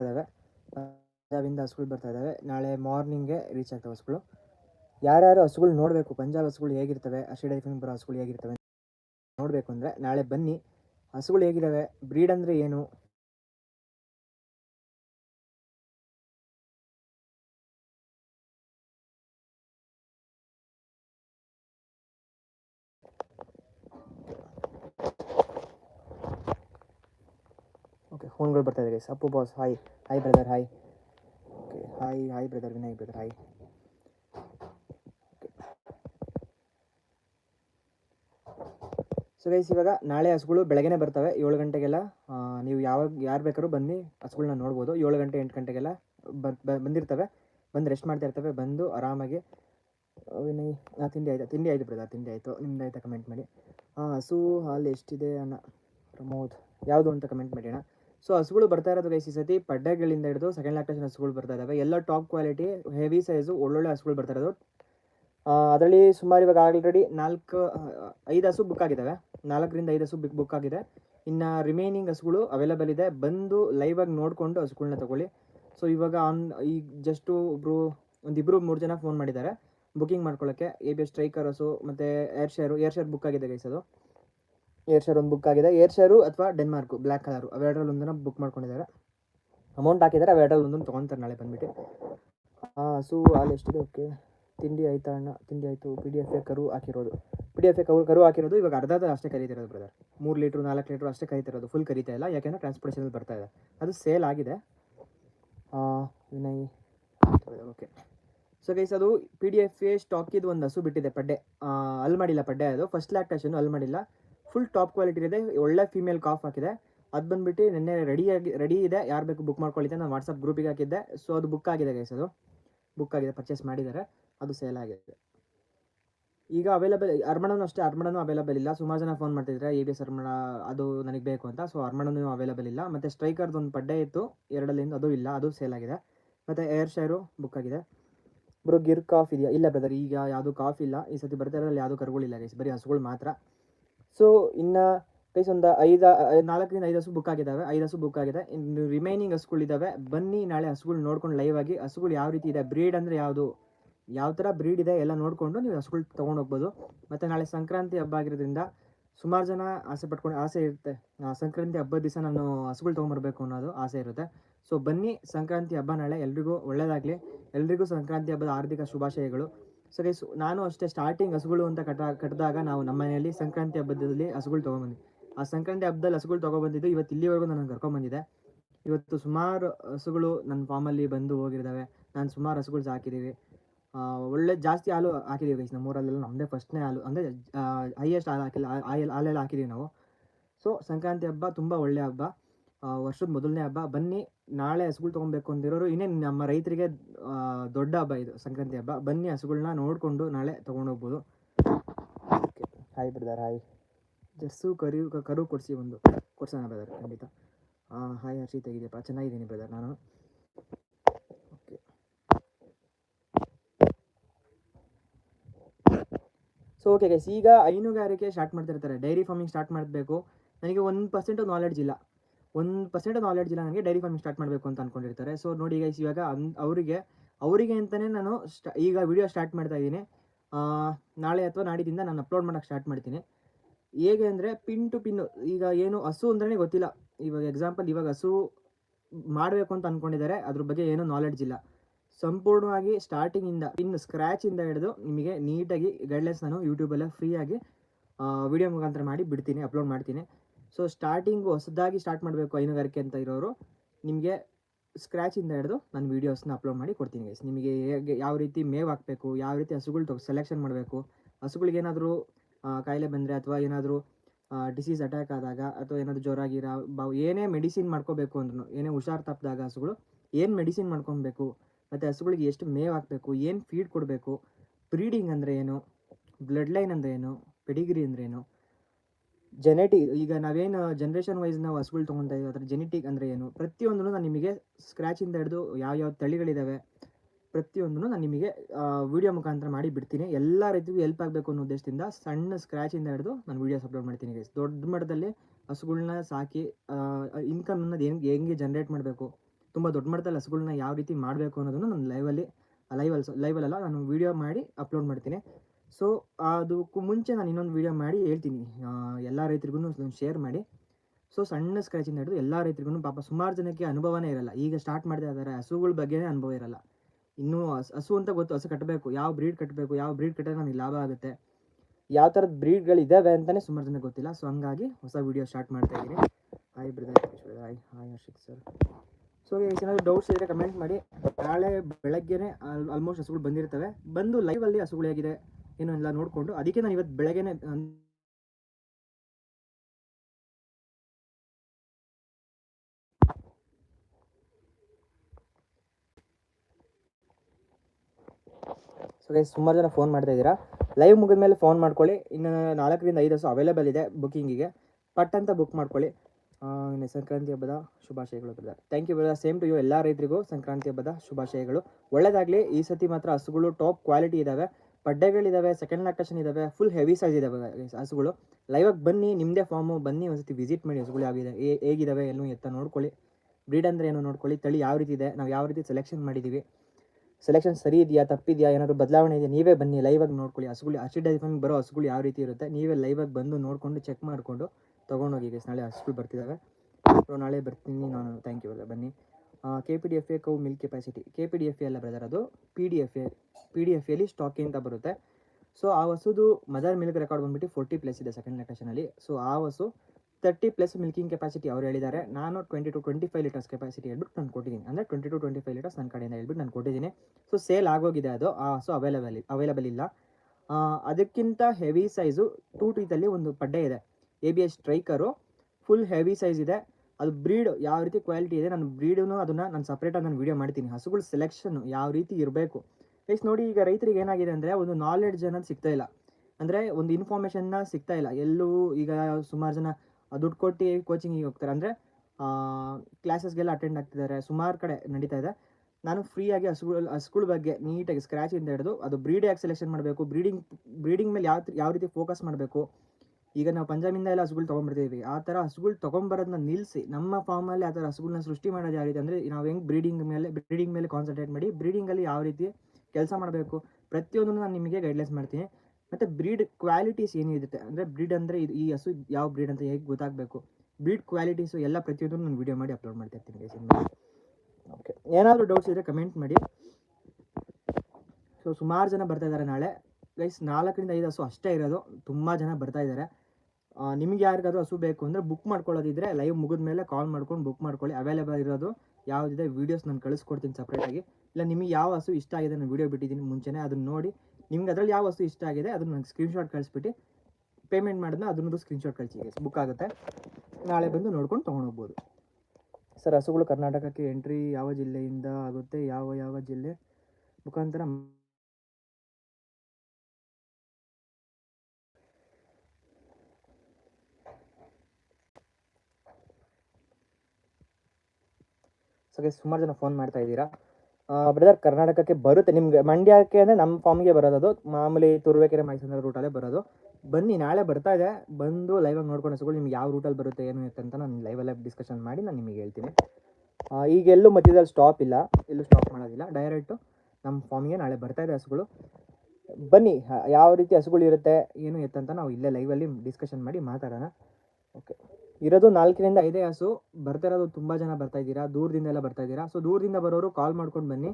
ಇದ್ದಾವೆ ಪಂಜಾಬಿಂದ ಹಸುಗಳು ಬರ್ತಾ ಇದ್ದಾವೆ ನಾಳೆ ಮಾರ್ನಿಂಗ್ಗೆ ರೀಚ್ ಆಗ್ತವೆ ಹಸುಗಳು. ಯಾರ್ಯಾರು ಹಸುಗಳು ನೋಡಬೇಕು, ಪಂಜಾಬ್ ಹಸುಗಳು ಹೇಗಿರ್ತವೆ ಅಶಿ ಡೈಫಿಂಗ್ ಬರೋ ಹಸುಗಳು ಹೇಗಿರ್ತವೆ ನೋಡಬೇಕು ಅಂದರೆ ನಾಳೆ ಬನ್ನಿ. ಹಸುಗಳು ಹೇಗಿದ್ದಾವೆ ಬ್ರೀಡ್ ಅಂದರೆ ಏನು ಓಕೆ ಫೋನ್ಗಳು ಬರ್ತಾ ಇದೆ guys Appu boss hi hi brother hi okay hi hi brother Vinay brother hi so guys ಇವಾಗ ನಾಳೆ ಹಸುಗಳು ಬೆಳಗ್ಗೆನೇ ಬರ್ತವೆ. ಏಳು ಗಂಟೆಗೆಲ್ಲ ನೀವು ಯಾವಾಗ ಯಾರು ಬೇಕಾದ್ರೂ ಬನ್ನಿ ಹಸುಗಳನ್ನ ನೋಡ್ಬೋದು. ಏಳು ಗಂಟೆ, ಎಂಟು ಗಂಟೆಗೆಲ್ಲ ಬಂದಿರ್ತವೆ. ಬಂದು ರೆಸ್ಟ್ ಮಾಡ್ತಾ ಇರ್ತವೆ, ಬಂದು ಆರಾಮಾಗಿ. ವಿನಯ್ ಹಾಂ ತಿಂಡಿ ಆಯ್ತು? ತಿಂಡಿ ಆಯಿತು ಬ್ರದರ್ ತಿಂಡಿ ಆಯಿತು. ನಿಮ್ದು ಆಯಿತಾ ಕಮೆಂಟ್ ಮಾಡಿ? ಹಾಂ ಹಸು ಹಾಲು ಎಷ್ಟಿದೆ ಅಣ್ಣ? ಪ್ರಮೋದ್. ಯಾವುದು ಅಂತ ಕಮೆಂಟ್ ಮಾಡಿ ಅಣ್ಣ? ಸೊ ಹಸುಗಳು ಬರ್ತಾ ಇರೋದು ಗೈಸ್ ಈ ಸತಿ ಪಡ್ಡೆಗಳಿಂದ ಹಿಡಿದು ಸೆಕೆಂಡ್ ಲ್ಯಾಕ್ಟೇಷನ್ ಹಸುಗಳು ಬರ್ತಾ ಇದ್ದಾವೆ ಎಲ್ಲ ಟಾಪ್ ಕ್ವಾಲಿಟಿ ಹೆವಿ ಸೈಜು ಒಳ್ಳೊಳ್ಳೆ ಹಸುಗಳು ಬರ್ತಾ ಇರೋದು. ಅದರಲ್ಲಿ ಸುಮಾರು ಇವಾಗ ಆಲ್ರೆಡಿ ನಾಲ್ಕು ಐದು ಹಸು ಬುಕ್ ಆಗಿದ್ದಾವೆ ನಾಲ್ಕರಿಂದ ಐದು ಹಸು ಬುಕ್ ಆಗಿದೆ. ಇನ್ನು ರಿಮೈನಿಂಗ್ ಹಸುಗಳು ಅವೈಲೇಬಲ್ ಇದೆ. ಬಂದು ಲೈವ್ ಆಗಿ ನೋಡಿಕೊಂಡು ಹಸುಗಳನ್ನ ತಗೊಳ್ಳಿ. ಸೊ ಇವಾಗ ಆನ್ ಈಗ ಜಸ್ಟು ಒಬ್ಬರು ಒಂದಿಬ್ಬರು ಮೂರು ಜನ ಫೋನ್ ಮಾಡಿದ್ದಾರೆ. ಬುಕ್ಕಿಂಗ್ ಮಾಡ್ಕೊಳ್ಳೋಕ್ಕೆ ಎ ಬಿ ಎಸ್ ಸ್ಟ್ರೈಕರ್ ಹಸು, ಮತ್ತು Ayrshire Ayrshire book ಆಗಿದೆ ಗೈಸ್ ಅದು. ಏರ್ ಶೇರ್ ಒಂದು ಬುಕ್ ಆಗಿದೆ. ಏರ್ ಶೇರು ಅಥವಾ ಡೆನ್ಮಾರ್ಕು ಬ್ಲ್ಯಾಕ್ ಕಲರು ಅವೆರಡರಲ್ಲಿ ಒಂದನ್ನು ಬುಕ್ ಮಾಡ್ಕೊಂಡಿದ್ದಾರೆ. ಅಮೌಂಟ್ ಹಾಕಿದ್ದಾರೆ, ಅವೆರಡರಲ್ಲಿ ಒಂದನ್ನು ತೊಗೊತಾರೆ ನಾಳೆ ಬಂದುಬಿಟ್ಟು. ಹಾಂ ಹಸು ಹಾಲು ಎಷ್ಟಿದೆ? ಓಕೆ. ತಿಂಡಿ ಆಯ್ತಾ ಅಣ್ಣ? ತಿಂಡಿ ಆಯಿತು. ಪಿ ಡಿ ಎಫ್ ಎ ಕರು ಹಾಕಿರೋದು. ಪಿ ಡಿ ಎಫ್ ಎ ಕರು ಕರು ಹಾಕಿರೋದು, ಇವಾಗ ಅರ್ಧ ಅಷ್ಟೇ ಕರೀತಿರೋದು ಬ್ರದರ್ ಮೂರು ಲೀಟ್ರು ನಾಲ್ಕು ಲೀಟ್ರು ಅಷ್ಟೇ ಕರೀತಿರೋದು. ಫುಲ್ ಕರೀತಾ ಇಲ್ಲ. ಯಾಕೆಂದರೆ ಟ್ರಾನ್ಸ್ಪೋರ್ಟೇಷನಲ್ಲಿ ಬರ್ತಾ ಇದೆ. ಅದು ಸೇಲ್ ಆಗಿದೆ. ವಿನಯ್. ಓಕೆ. ಸೊ ಗೈಸ್ ಅದು ಪಿ ಡಿ ಎಫ್ ಎ ಸ್ಟಾಕಿದು ಒಂದು ಹಸು ಬಿಟ್ಟಿದೆ, ಪಡ್ಡೆ. ಅಲ್ಲಿ ಮಾಡಿಲ್ಲ ಪಡ್ಡೆ ಅದು. ಫಸ್ಟ್ ಲ್ಯಾಕ್ಟೇಷನ್ ಅಲ್ಲಿ ಮಾಡಿಲ್ಲ. ಫುಲ್ ಟಾಪ್ ಕ್ವಾಲಿಟಿ ಇದೆ, ಒಳ್ಳೆ ಫೀಮೇಲ್ ಕಾಫ್ ಹಾಕಿದೆ. ಅದು ಬಂದ್ಬಿಟ್ಟು ನಿನ್ನೆ ರೆಡಿಯಾಗಿ ರೆಡಿ ಇದೆ, ಯಾರು ಬೇಕು ಬುಕ್ ಮಾಡ್ಕೊಳ್ಳಿದ್ದೆ ನಾನು ವಾಟ್ಸಪ್ ಗ್ರೂಪಿಗೆ ಹಾಕಿದ್ದೆ. ಸೊ ಅದು ಬುಕ್ ಆಗಿದೆ ಗೈಸ್ ಅದು. ಬುಕ್ ಆಗಿದೆ ಪರ್ಚೇಸ್ ಮಾಡಿದ್ದಾರೆ. ಅದು ಸೇಲ್ ಆಗಿದೆ. ಈಗ ಅವೈಲೇಬಲ್ ಅರ್ಮಣನು ಅಷ್ಟೇ, ಅರ್ಮಣನು ಅವೈಲೇಬಲ್ ಇಲ್ಲ. ಸುಮಾರು ಜನ ಫೋನ್ ಮಾಡ್ತಿದ್ರೆ ಎ ಬಿ ಎಸ್ ಅರ್ಮಣ, ಅದು ನನಗೆ ಬೇಕು ಅಂತ. ಸೊ ಅರ್ಮಣನೂ ಅವೈಲೇಬಲ್ ಇಲ್ಲ. ಮತ್ತು ಸ್ಟ್ರೈಕರ್ದು ಒಂದು ಪಡ್ಡೆ ಇತ್ತು, ಎರಡಲ್ಲಿಂದ ಅದು ಇಲ್ಲ, ಅದು ಸೇಲ್ ಆಗಿದೆ. ಮತ್ತು ಏರ್ ಶೇರು ಬುಕ್ ಆಗಿದೆ. ಬ್ರೋ ಗಿರ್ ಕಾಫ್ ಇದೆಯಾ? ಇಲ್ಲ ಬ್ರದರ್ ಈಗ ಯಾವುದು ಕಾಫ್ ಇಲ್ಲ. ಈ ಸತಿ ಬರ್ತಾ ಇರೋದ್ರಲ್ಲಿ ಯಾವುದು ಕರುಗಳಿಲ್ಲ ಗೈಸ್ ಬರೀ ಹಸುಗಳು ಮಾತ್ರ. ಸೊ ಇನ್ನು ಗೈಸ್ ಒಂದು ಐದು ನಾಲ್ಕರಿಂದ ಐದು ಹಸು ಬುಕ್ ಆಗಿದ್ದಾವೆ ಐದು ಹಸು ಬುಕ್ ಆಗಿದೆ. ಇನ್ನು ರಿಮೈನಿಂಗ್ ಹಸುಗಳಿದ್ದಾವೆ ಬನ್ನಿ ನಾಳೆ ಹಸುಗಳು ನೋಡ್ಕೊಂಡು ಲೈವ್ ಆಗಿ ಹಸುಗಳು ಯಾವ ರೀತಿ ಇದೆ ಬ್ರೀಡ್ ಅಂದರೆ ಯಾವುದು, ಯಾವ ಥರ ಬ್ರೀಡ್ ಇದೆ ಎಲ್ಲ ನೋಡಿಕೊಂಡು ನೀವು ಹಸುಗಳು ತೊಗೊಂಡು ಹೋಗ್ಬೋದು. ಮತ್ತು ನಾಳೆ ಸಂಕ್ರಾಂತಿ ಹಬ್ಬ ಆಗಿರೋದ್ರಿಂದ ಸುಮಾರು ಜನ ಆಸೆ ಪಟ್ಕೊಂಡು, ಆಸೆ ಇರುತ್ತೆ. ಸಂಕ್ರಾಂತಿ ಹಬ್ಬದ ದಿವಸ ನಾನು ಹಸುಗಳು ತೊಗೊಂಬರ್ಬೇಕು ಅನ್ನೋದು ಆಸೆ ಇರುತ್ತೆ. ಸೊ ಬನ್ನಿ ಸಂಕ್ರಾಂತಿ ಹಬ್ಬ ನಾಳೆ ಎಲ್ರಿಗೂ ಒಳ್ಳೆಯದಾಗಲಿ ಎಲ್ರಿಗೂ ಸಂಕ್ರಾಂತಿ ಹಬ್ಬದ ಹಾರ್ದಿಕ ಶುಭಾಶಯಗಳು. ಸೊ ಗೈಸ್ ನಾನು ಅಷ್ಟೇ ಸ್ಟಾರ್ಟಿಂಗ್ ಹಸುಗಳು ಅಂತ ಕಟ್ಟ ಕಟ್ಟಿದಾಗ ನಾವು ನಮ್ಮ ಮನೆಯಲ್ಲಿ ಸಂಕ್ರಾಂತಿ ಹಬ್ಬದಲ್ಲಿ ಹಸುಗಳು ತೊಗೊಂಬಂದ್ವಿ. ಆ ಸಂಕ್ರಾಂತಿ ಹಬ್ಬದಲ್ಲಿ ಹಸುಗಳು ತೊಗೊಬಂದಿದ್ದು ಇವತ್ತು ಇಲ್ಲಿವರೆಗೂ ನಾನು ಕರ್ಕೊಂಬಂದಿದ್ದೆ ಇವತ್ತು ಸುಮಾರು ಹಸುಗಳು ನನ್ನ ಫಾರ್ಮಲ್ಲಿ ಬಂದು ಹೋಗಿದ್ದಾವೆ. ನಾನು ಸುಮಾರು ಹಸುಗಳು ಸಾಕಿದ್ದೀವಿ ಒಳ್ಳೆ ಜಾಸ್ತಿ ಹಾಲು ಹಾಕಿದ್ದೀವಿ ಗೈಸ್ ನಮ್ಮ ಊರಲ್ಲೆಲ್ಲ. ನಮ್ಮದೇ ಫಸ್ಟ್ನೇ ಹಾಲು. ಅಂದರೆ ಹೈಯೆಸ್ಟ್ ಹಾಲು ಹಾಕಿಲ್ಲ ಹಾಲು, ಹಾಲೆಲ್ಲ ಹಾಕಿದ್ದೀವಿ ನಾವು. ಸೊ ಸಂಕ್ರಾಂತಿ ಹಬ್ಬ ತುಂಬ ಒಳ್ಳೆಯ ಹಬ್ಬ. ವರ್ಷದ ಮೊದಲನೇ ಹಬ್ಬ. ಬನ್ನಿ, ನಾಳೆ ಹಸುಗಳು ತೊಗೊಬೇಕು ಅಂದಿರೋರು. ಇನ್ನೇನು ನಮ್ಮ ರೈತರಿಗೆ ದೊಡ್ಡ ಹಬ್ಬ ಇದು, ಸಂಕ್ರಾಂತಿ ಹಬ್ಬ. ಬನ್ನಿ ಹಸುಗಳನ್ನ ನೋಡಿಕೊಂಡು ನಾಳೆ ತೊಗೊಂಡೋಗ್ಬೋದು ಹಾಯ್ ಬ್ರದರ್, ಹಾಯ್. ಜಸ್ಸು ಕರಿ ಕರು ಕೊಡಿಸಿ ಒಂದು. ಕೊಡ್ಸೋಣ ಬ್ರದರ್, ಖಂಡಿತ. ಹಾಂ ಹಾಯ್ ಹರ್ಷಿತ್, ಹೇಗಿದೆಯಪ್ಪ? ಚೆನ್ನಾಗಿದ್ದೀನಿ ಬ್ರದರ್ ನಾನು. ಓಕೆ. ಸೊ ಓಕೆ ಗೈಸ್ ಈಗ ಹೈನುಗಾರಿಕೆ ಸ್ಟಾರ್ಟ್ ಮಾಡ್ತಿರ್ತಾರೆ. ಡೈರಿ ಫಾರ್ಮಿಂಗ್ ಸ್ಟಾರ್ಟ್ ಮಾಡಬೇಕು. ನನಗೆ ಒಂದು ಪರ್ಸೆಂಟು ನಾಲೆಡ್ಜ್ ಇಲ್ಲ. ಒಂದು ಪರ್ಸೆಂಟ್ ನಾಲೆಡ್ಜ್ ಇಲ್ಲ ನನಗೆ ಡೈರಿ ಫಾರ್ಮಿಂಗ್ ಸ್ಟಾರ್ಟ್ ಮಾಡಬೇಕು ಅಂತ ಅನ್ಕೊಂಡಿರ್ತಾರೆ. ಸೊ ನೋಡಿ ಗೈಸ್ ಇವಾಗ ಅವರಿಗೆ ಅವರಿಗೆ ಅಂತಲೇ ನಾನು ಸ್ಟ ಈಗ ವಿಡಿಯೋ ಸ್ಟಾರ್ಟ್ ಮಾಡ್ತಾ ಇದ್ದೀನಿ. ನಾಳೆ ಅಥವಾ ನಾಡಿದಿಂದ ನಾನು ಅಪ್ಲೋಡ್ ಮಾಡೋಕ್ಕೆ ಸ್ಟಾರ್ಟ್ ಮಾಡ್ತೀನಿ. ಹೇಗೆ ಅಂದರೆ ಪಿನ್ ಟು ಪಿನ್ ಈಗ ಏನು ಹಸು ಅಂದ್ರೆ ಗೊತ್ತಿಲ್ಲ. ಇವಾಗ ಎಕ್ಸಾಂಪಲ್ ಇವಾಗ ಹಸು ಮಾಡಬೇಕು ಅಂತ ಅಂದ್ಕೊಂಡಿದ್ದಾರೆ ಅದ್ರ ಬಗ್ಗೆ ಏನೂ ನಾಲೆಡ್ಜ್ ಇಲ್ಲ. ಸಂಪೂರ್ಣವಾಗಿ ಸ್ಟಾರ್ಟಿಂಗಿಂದ ಪಿನ್ ಸ್ಕ್ರ್ಯಾಚಿಂದ ಹಿಡಿದು ನಿಮಗೆ ನೀಟಾಗಿ ಗೈಡ್ಲೈನ್ಸ್ ನಾನು ಯೂಟ್ಯೂಬಲ್ಲೇ ಫ್ರೀಯಾಗಿ ವಿಡಿಯೋ ಮುಖಾಂತರ ಮಾಡಿ ಬಿಡ್ತೀನಿ ಅಪ್ಲೋಡ್ ಮಾಡ್ತೀನಿ. ಸೊ ಸ್ಟಾರ್ಟಿಂಗು ಹೊಸದಾಗಿ ಸ್ಟಾರ್ಟ್ ಮಾಡಬೇಕು ಹೈನುಗಾರಿಕೆ ಅಂತ ಇರೋರು, ನಿಮಗೆ ಸ್ಕ್ರ್ಯಾಚಿಂದ ಹಿಡಿದು ನಾನು ವೀಡಿಯೋಸ್ನ ಅಪ್ಲೋಡ್ ಮಾಡಿ ಕೊಡ್ತೀನಿ ಗೈಸ್ ನಿಮಗೆ ಹೇಗೆ, ಯಾವ ರೀತಿ ಮೇವು ಹಾಕಬೇಕು, ಯಾವ ರೀತಿ ಹಸುಗಳು ತಗೋ ಸೆಲೆಕ್ಷನ್ ಮಾಡಬೇಕು, ಹಸುಗಳಿಗೆ ಏನಾದರೂ ಕಾಯಿಲೆ ಬಂದರೆ ಅಥವಾ ಏನಾದರೂ ಡಿಸೀಸ್ ಅಟ್ಯಾಕ್ ಆದಾಗ ಅಥವಾ ಏನಾದರೂ ಜ್ವರ ಗಿರ ಏನೇ ಮೆಡಿಸಿನ್ ಮಾಡ್ಕೋಬೇಕು ಅಂದ್ರೂ ಏನೇ ಹುಷಾರು ತಪ್ಪಿದಾಗ ಹಸುಗಳು, ಏನು ಮೆಡಿಸಿನ್ ಮಾಡ್ಕೊಬೇಕು, ಮತ್ತು ಹಸುಗಳಿಗೆ ಎಷ್ಟು ಮೇವು ಹಾಕಬೇಕು, ಏನು ಫೀಡ್ ಕೊಡಬೇಕು ಬ್ರೀಡಿಂಗ್ ಅಂದರೆ ಏನು ಬ್ಲಡ್ ಲೈನ್ ಅಂದರೆ ಏನು ಪೆಡಿಗ್ರಿ ಅಂದರೆ ಏನು ಜೆನೆಟಿಕ್ ಈಗ ನಾವೇನು ಜನ್ರೇಷನ್ ವೈಸ್ ನಾವು ಹಸುಗಳು ತೊಗೊತಾ ಇದೀವಿ ಅದರ ಜೆನೆಟಿಕ್ ಅಂದರೆ ಏನು? ಪ್ರತಿಯೊಂದನ್ನು ನಾನು ನಿಮಗೆ ಸ್ಕ್ರ್ಯಾಚಿಂದ ಹಿಡಿದು ಯಾವ ತಳಿಗಳಿದ್ದಾವೆ ಪ್ರತಿಯೊಂದನ್ನು ನಾನು ನಿಮಗೆ ವಿಡಿಯೋ ಮುಖಾಂತರ ಮಾಡಿ ಬಿಡ್ತೀನಿ. ಎಲ್ಲ ರೀತಿಗೂ ಹೆಲ್ಪ್ ಆಗಬೇಕು ಅನ್ನೋ ಉದ್ದೇಶದಿಂದ ಸಣ್ಣ ಸ್ಕ್ರ್ಯಾಚಿಂದ ಹಿಡಿದು ನಾನು ವೀಡಿಯೋಸ್ ಅಪ್ಲೋಡ್ ಮಾಡ್ತೀನಿ ಗೈಸ್ ದೊಡ್ಡ ಮಟ್ಟದಲ್ಲಿ ಹಸುಗಳನ್ನ ಸಾಕಿ ಇನ್ಕಮ್ ಅನ್ನೋದು ಹೆಂಗೆ ಹೆಂಗೆ ಜನ್ರೇಟ್ ಮಾಡಬೇಕು, ತುಂಬ ದೊಡ್ಡ ಮಟ್ಟದಲ್ಲಿ ಹಸುಗಳನ್ನ ಯಾವ ರೀತಿ ಮಾಡಬೇಕು ಅನ್ನೋದನ್ನು ನಾನು ಲೈವಲ್ಲಿ ಲೈವಲ್ಲಿ ಲೈವಲ್ಲೆಲ್ಲ ನಾನು ವೀಡಿಯೋ ಮಾಡಿ ಅಪ್ಲೋಡ್ ಮಾಡ್ತೀನಿ. ಸೊ ಅದಕ್ಕೂ ಮುಂಚೆ ನಾನು ಇನ್ನೊಂದು ವೀಡಿಯೋ ಮಾಡಿ ಹೇಳ್ತೀನಿ. ಎಲ್ಲ ರೈತರಿಗೂ ಶೇರ್ ಮಾಡಿ. ಸೊ ಸಣ್ಣ ಸ್ಕ್ರ್ಯಾಚಿಂದ ಹಿಡಿದು ಎಲ್ಲ ರೈತರಿಗೂ ಪಾಪ ಸುಮಾರು ಜನಕ್ಕೆ ಅನುಭವನೇ ಇರಲ್ಲ. ಈಗ ಸ್ಟಾರ್ಟ್ ಮಾಡಿದೆ ಅದರ ಹಸುಗಳ ಬಗ್ಗೆನೇ ಅನುಭವ ಇರಲ್ಲ. ಇನ್ನೂ ಹಸು ಅಂತ ಗೊತ್ತು, ಹಸು ಕಟ್ಟಬೇಕು ಯಾವ ಬ್ರೀಡ್ ಕಟ್ಟಬೇಕು ಯಾವ ಬ್ರೀಡ್ ಕಟ್ಟಿದ್ರೆ ನನಗೆ ಲಾಭ ಆಗುತ್ತೆ. ಯಾವ ಥರದ ಬ್ರೀಡ್ಗಳು ಇದ್ದಾವೆ ಅಂತಲೇ ಸುಮಾರು ಜನಕ್ಕೆ ಗೊತ್ತಿಲ್ಲ. ಸೊ ಹಂಗಾಗಿ ಹೊಸ ವೀಡಿಯೋ ಸ್ಟಾರ್ಟ್ ಮಾಡ್ತಾ ಇದ್ದೀನಿ. Hi brother hi hi Harshith sir so ಏನಾದರೂ ಡೌಟ್ಸ್ ಇದ್ದರೆ ಕಮೆಂಟ್ ಮಾಡಿ. ನಾಳೆ ಬೆಳಗ್ಗೆನೇ ಆಲ್ಮೋಸ್ಟ್ ಹಸುಗಳು ಬಂದಿರ್ತವೆ. ಬಂದು ಲೈವಲ್ಲಿ ಹಸುಗಳು ಹೇಗಿದೆ? ಏನು ಎಲ್ಲ ನೋಡಿಕೊಂಡು, ಅದಕ್ಕೆ ನಾನು ಇವತ್ತು ಬೆಳಗ್ಗೆನೆ ಸೊ ಗೈಸ್ ಸುಮಾರು ಜನ ಫೋನ್ ಮಾಡ್ತಾ ಇದ್ದೀರಾ? ಲೈವ್ ಮುಗಿದ ಮೇಲೆ ಫೋನ್ ಮಾಡ್ಕೊಳ್ಳಿ. ಇನ್ನು ನಾಲ್ಕರಿಂದ ಐದು ಹಸು ಅವೈಲೇಬಲ್ ಇದೆ ಬುಕ್ಕಿಂಗಿಗೆ ಪಟ್ ಅಂತ ಬುಕ್ ಮಾಡ್ಕೊಳ್ಳಿ. ಸಂಕ್ರಾಂತಿ ಹಬ್ಬದ ಶುಭಾಶಯಗಳು brother thank you brother same to you ಎಲ್ಲ ರೈತರಿಗೂ ಸಂಕ್ರಾಂತಿ ಹಬ್ಬದ ಶುಭಾಶಯಗಳು. ಒಳ್ಳೆಯದಾಗಲಿ ಈ ಸತಿ ಮಾತ್ರ ಹಸುಗಳು ಟಾಪ್ ಕ್ವಾಲಿಟಿ ಇದ್ದಾವೆ ಪಡ್ಡೆಗಳಿದ್ದಾವೆ ಸೆಕೆಂಡ್ ಲ್ಯಾಕ್ಟೇಷನ್ ಇದ್ದಾವೆ ಫುಲ್ ಹೆವಿ ಸೈಜ್ ಇದ್ದಾವೆ ಹಸುಗಳು. ಲೈವಾಗಿ ಬನ್ನಿ ನಿಮ್ಮದೇ ಫಾರ್ಮು ಬನ್ನಿ ಒಂದ್ಸತಿ ವಿಸಿಟ್ ಮಾಡಿ ಹಸುಗಳು ಯಾವಿದೆ ಹೇಗಿದ್ದಾವೆ ಏನು ಎತ್ತ ನೋಡ್ಕೊಳ್ಳಿ. ಬ್ರೀಡ್ ಅಂದರೆ ಏನು ನೋಡ್ಕೊಳ್ಳಿ, ತಳಿ ಯಾವ ರೀತಿ ಇದೆ, ನಾವು ಯಾವ ರೀತಿ ಸೆಲೆಕ್ಷನ್ ಮಾಡಿದ್ದೀವಿ ಸೆಲೆಕ್ಷನ್ ಸರಿ ಇದೆಯಾ, ತಪ್ಪಿದೆಯಾ, ಏನಾದರೂ ಬದಲಾವಣೆ ಇದೆಯಾ ನೀವೇ ಬನ್ನಿ ಲೈವಾಗಿ ನೋಡ್ಕೊಳ್ಳಿ. ಹಸುಗಳು ಅಸಿಡೈಫಂಗ್ ಬರೋ ಹಸುಗಳು ಯಾವ ರೀತಿ ಇರುತ್ತೆ, ನೀವೇ ಲೈವಾಗಿ ಬಂದು ನೋಡಿಕೊಂಡು ಚೆಕ್ ಮಾಡಿಕೊಂಡು ತೊಗೊಂಡೋಗಿ. ನಾಳೆ ಹಸುಗಳು ಬರ್ತಿದ್ದಾವೆ ನಾಳೆ ಬರ್ತೀನಿ ನಾನು. ಥ್ಯಾಂಕ್ ಯು ಬನ್ನಿ. K P D F A cow milk capacity K P D F A ಅಲ್ಲ ಬ್ರದರ್ ಅದು. P D F A P D F ಎಲ್ಲಿ ಸ್ಟಾಕಿ ಅಂತ ಬರುತ್ತೆ? ಸೊ ಆ ವಸುದು ಮದರ್ ಮಿಲ್ಕ್ ರೆಕಾರ್ಡ್ ಬಂದ್ಬಿಟ್ಟು ಫೋರ್ಟಿ ಪ್ಲಸ್ ಇದೆ ಸೆಕೆಂಡ್ ಲೊಕೇಶನಲ್ಲಿ ಸೊ ಆ ವಸು ತರ್ಟಿ ಪ್ಲಸ್ ಮಿಲ್ಕಿಂಗ್ ಕೆಪಾಸಿಟಿ ಅವ್ರು ಹೇಳಿದ್ದಾರೆ. ನಾನು twenty two twenty five litres capacity ಹೇಳ್ಬಿಟ್ಟು ನಾನು ಕೊಟ್ಟಿದ್ದೀನಿ. ಅಂದರೆ twenty two twenty five litres ನನ್ನ ಕಡೆಯಿಂದ ಹೇಳ್ಬಿಟ್ಟು ನಾನು ಕೊಟ್ಟಿದ್ದೀನಿ. ಸೊ ಸೇಲ್ ಆಗೋಗಿದೆ ಅದು. ಆ ಹಸು ಅವೈಲೇಬಲ್ ಅವೈಲಬಲ್ ಇಲ್ಲ. ಅದಕ್ಕಿಂತ ಹೆವಿ ಸೈಜು ಟೂ ಟೀತಲ್ಲಿ ಒಂದು ಪಡ್ಡೆ ಇದೆ. A B S striker full heavy size ಇದೆ. ಅದು ಬ್ರೀಡ್ ಯಾವ ರೀತಿ ಕ್ವಾಲಿಟಿ ಇದೆ, ನಾನು ಬ್ರೀಡನ್ನು ಅದನ್ನು ನಾನು ಸಪ್ರೇಟಾಗಿ ನಾನು ವೀಡಿಯೋ ಮಾಡ್ತೀನಿ. ಹಸುಗಳ ಸೆಲೆಕ್ಷನ್ ಯಾವ ರೀತಿ ಇರಬೇಕು? ಗೈಸ್ ನೋಡಿ ಈಗ ರೈತರಿಗೆ ಏನಾಗಿದೆ ಅಂದರೆ ಒಂದು ನಾಲೆಡ್ಜ್ ಅನ್ನೋದು ಸಿಗ್ತಾ ಇಲ್ಲ. ಅಂದರೆ ಒಂದು ಇನ್ಫಾರ್ಮೇಷನ್ನ ಸಿಗ್ತಾ ಇಲ್ಲ. ಎಲ್ಲೂ ಈಗ ಸುಮಾರು ಜನ ದುಡ್ಡು ಕೊಟ್ಟು ಕೋಚಿಂಗಿಗೆ ಹೋಗ್ತಾರೆ. ಅಂದರೆ ಕ್ಲಾಸಸ್ಗೆಲ್ಲ ಅಟೆಂಡ್ ಆಗ್ತಿದ್ದಾರೆ. ಸುಮಾರು ಕಡೆ ನಡೀತಾ ಇದೆ. ನಾನು ಫ್ರೀಯಾಗಿ ಹಸುಗಳು, ಹಸುಗಳ ಬಗ್ಗೆ ನೀಟಾಗಿ ಸ್ಕ್ರ್ಯಾಚಿಂದ ಹಿಡಿದು ಅದು ಬ್ರೀಡ್ ಯಾಕೆ ಸೆಲೆಕ್ಷನ್ ಮಾಡಬೇಕು? ಬ್ರೀಡಿಂಗ್ ಬ್ರೀಡಿಂಗ್ ಮೇಲೆ ಯಾವ ಯಾವ ರೀತಿ ಫೋಕಸ್ ಮಾಡಬೇಕು? ಈಗ ನಾವು ಪಂಜಾಬಿಂದ ಎಲ್ಲ ಹಸುಗಳು ತೊಗೊಂಬರ್ತೀವಿ ಆ ಥರ ಹಸುಗಳು ತೊಗೊಂಬರೋದನ್ನ ನಿಲ್ಲಿಸಿ ನಮ್ಮ ಫಾರ್ಮಲ್ಲಿ ಆ ಥರ ಹಸುಗಳನ್ನ ಸೃಷ್ಟಿ ಮಾಡೋದು ಯಾವ ರೀತಿ ಅಂದರೆ, ನಾವು ಹೆಂಗೆ ಬ್ರೀಡಿಂಗ್ ಮೇಲೆ ಬ್ರೀಡಿಂಗ್ ಮೇಲೆ ಕಾನ್ಸಂಟ್ರೇಟ್ ಮಾಡಿ ಬ್ರೀಡಿಂಗಲ್ಲಿ ಯಾವ ರೀತಿ ಕೆಲಸ ಮಾಡಬೇಕು, ಪ್ರತಿಯೊಂದನ್ನು ನಾನು ನಿಮಗೆ ಗೈಡ್ಲೈನ್ಸ್ ಮಾಡ್ತೀನಿ. ಮತ್ತು ಬ್ರೀಡ್ ಕ್ವಾಲಿಟೀಸ್ ಏನಿರುತ್ತೆ ಅಂದರೆ ಬ್ರೀಡ್ ಅಂದರೆ ಇದು ಈ ಹಸು ಯಾವ ಬ್ರೀಡ್ ಅಂತ ಹೇಗೆ ಗೊತ್ತಾಗಬೇಕು? ಬ್ರೀಡ್ ಕ್ವಾಲಿಟೀಸು ಎಲ್ಲ ಪ್ರತಿಯೊಂದನ್ನು ನಾನು ವೀಡಿಯೋ ಮಾಡಿ ಅಪ್ಲೋಡ್ ಮಾಡ್ತಾ ಇರ್ತೀನಿ ಓಕೆ ಏನಾದರೂ ಡೌಟ್ಸ್ ಇದ್ದರೆ ಕಮೆಂಟ್ ಮಾಡಿ. ಸೊ ಸುಮಾರು ಜನ ಬರ್ತಾ ಇದ್ದಾರೆ ನಾಳೆ. ಗೈಸ್ ನಾಲ್ಕರಿಂದ ಐದು ಹಸು ಅಷ್ಟೇ ಇರೋದು. ತುಂಬ ಜನ ಬರ್ತಾ ಇದ್ದಾರೆ ನಿಮಗೆ ಯಾರಿಗಾದ್ರೂ ಹಸು ಬೇಕು ಅಂದರೆ ಬುಕ್ ಮಾಡ್ಕೊಳ್ಳೋದಿದ್ರೆ ಲೈವ್ ಮುಗಿದ ಮೇಲೆ ಕಾಲ್ ಮಾಡ್ಕೊಂಡು ಬುಕ್ ಮಾಡ್ಕೊಳ್ಳಿ. ಅವೈಲೇಬಲ್ ಇರೋದು ಯಾವುದಿದೆ ವೀಡಿಯೋಸ್ ನಾನು ಕಳಿಸ್ಕೊಡ್ತೀನಿ ಸಪ್ರೇಟಾಗಿ ಇಲ್ಲ, ನಿಮಗೆ ಯಾವ ಹಸು ಇಷ್ಟ ಆಗಿದೆ ನಾನು ವೀಡಿಯೋ ಬಿಟ್ಟಿದ್ದೀನಿ ಮುಂಚೆನೇ ಅದನ್ನ ನೋಡಿ. ನಿಮ್ಗೆ ಅದರಲ್ಲಿ ಯಾವ ಹಸು ಇಷ್ಟ ಆಗಿದೆ ಅದನ್ನ ನಂಗೆ ಸ್ಕ್ರೀನ್ಶಾಟ್ ಕಳಿಸ್ಬಿಟ್ಟು ಪೇಮೆಂಟ್ ಮಾಡಿದ್ನ ಅದನ್ನೊಂದು ಸ್ಕ್ರೀನ್ಶಾಟ್ ಕಳಿಸಿ ಬುಕ್ ಆಗುತ್ತೆ. ನಾಳೆ ಬಂದು ನೋಡ್ಕೊಂಡು ತೊಗೊಂಡೋಗ್ಬೋದು ಸರ್ ಹಸುಗಳು ಕರ್ನಾಟಕಕ್ಕೆ ಎಂಟ್ರಿ ಯಾವ ಜಿಲ್ಲೆಯಿಂದ ಆಗುತ್ತೆ? ಯಾವ ಯಾವ ಜಿಲ್ಲೆ? ಮುಖಾಂತರ ಸೊ ಸುಮಾರು ಜನ ಫೋನ್ ಮಾಡ್ತಾ ಇದ್ದೀರಾ? ಬ್ರದರ್ ಕರ್ನಾಟಕಕ್ಕೆ ಬರುತ್ತೆ. ನಿಮ್ಗೆ ಮಂಡ್ಯಕ್ಕೆ ಅಂದರೆ ನಮ್ಮ ಫಾರ್ಮ್ಗೆ ಬರೋದು ಅದು. ಮಾಮೂಲಿ ತುರುವೇಕೆರೆ ಮೈಸೂರು ರೂಟಲ್ಲೇ ಬರೋದು. ಬನ್ನಿ, ನಾಳೆ ಬರ್ತಾ ಇದೆ. ಬಂದು ಲೈವಾಗಿ ನೋಡ್ಕೊಂಡು ಹಸುಗಳು ನಿಮ್ಗೆ ಯಾವ ರೂಟಲ್ಲಿ ಬರುತ್ತೆ, ಏನು ಇರುತ್ತೆ ಅಂತ ನಾನು ಲೈವಲ್ಲೇ ಡಿಸ್ಕಷನ್ ಮಾಡಿ ನಾನು ನಿಮಗೆ ಹೇಳ್ತೀನಿ. ಈಗ ಎಲ್ಲೂ ಮಧ್ಯದಲ್ಲಿ ಸ್ಟಾಪ್ ಇಲ್ಲ. ಎಲ್ಲೂ ಸ್ಟಾಪ್ ಮಾಡೋದಿಲ್ಲ. ಡೈರೆಕ್ಟು ನಮ್ಮ ಫಾರ್ಮಿಗೆ ನಾಳೆ ಬರ್ತಾ ಇದೆ ಹಸುಗಳು. ಬನ್ನಿ ಯಾವ ರೀತಿ ಹಸುಗಳು ಇರುತ್ತೆ, ಏನು ಎತ್ತಂತ ನಾವು ಇಲ್ಲೇ ಲೈವಲ್ಲಿ ಡಿಸ್ಕಷನ್ ಮಾಡಿ ಮಾತಾಡೋಣ. ಓಕೆ ಇರೋದು ನಾಲ್ಕರಿಂದ ಐದೇ ಹಸು. ಬರ್ತಾ ಇರೋದು ತುಂಬ ಜನ ಬರ್ತಾ ಇದ್ದೀರಾ? ದೂರದಿಂದ ಎಲ್ಲ ಬರ್ತಾ ಇದ್ದೀರಾ? ಸೊ ದೂರದಿಂದ ಬರೋರು ಕಾಲ್ ಮಾಡ್ಕೊಂಡು ಬನ್ನಿ.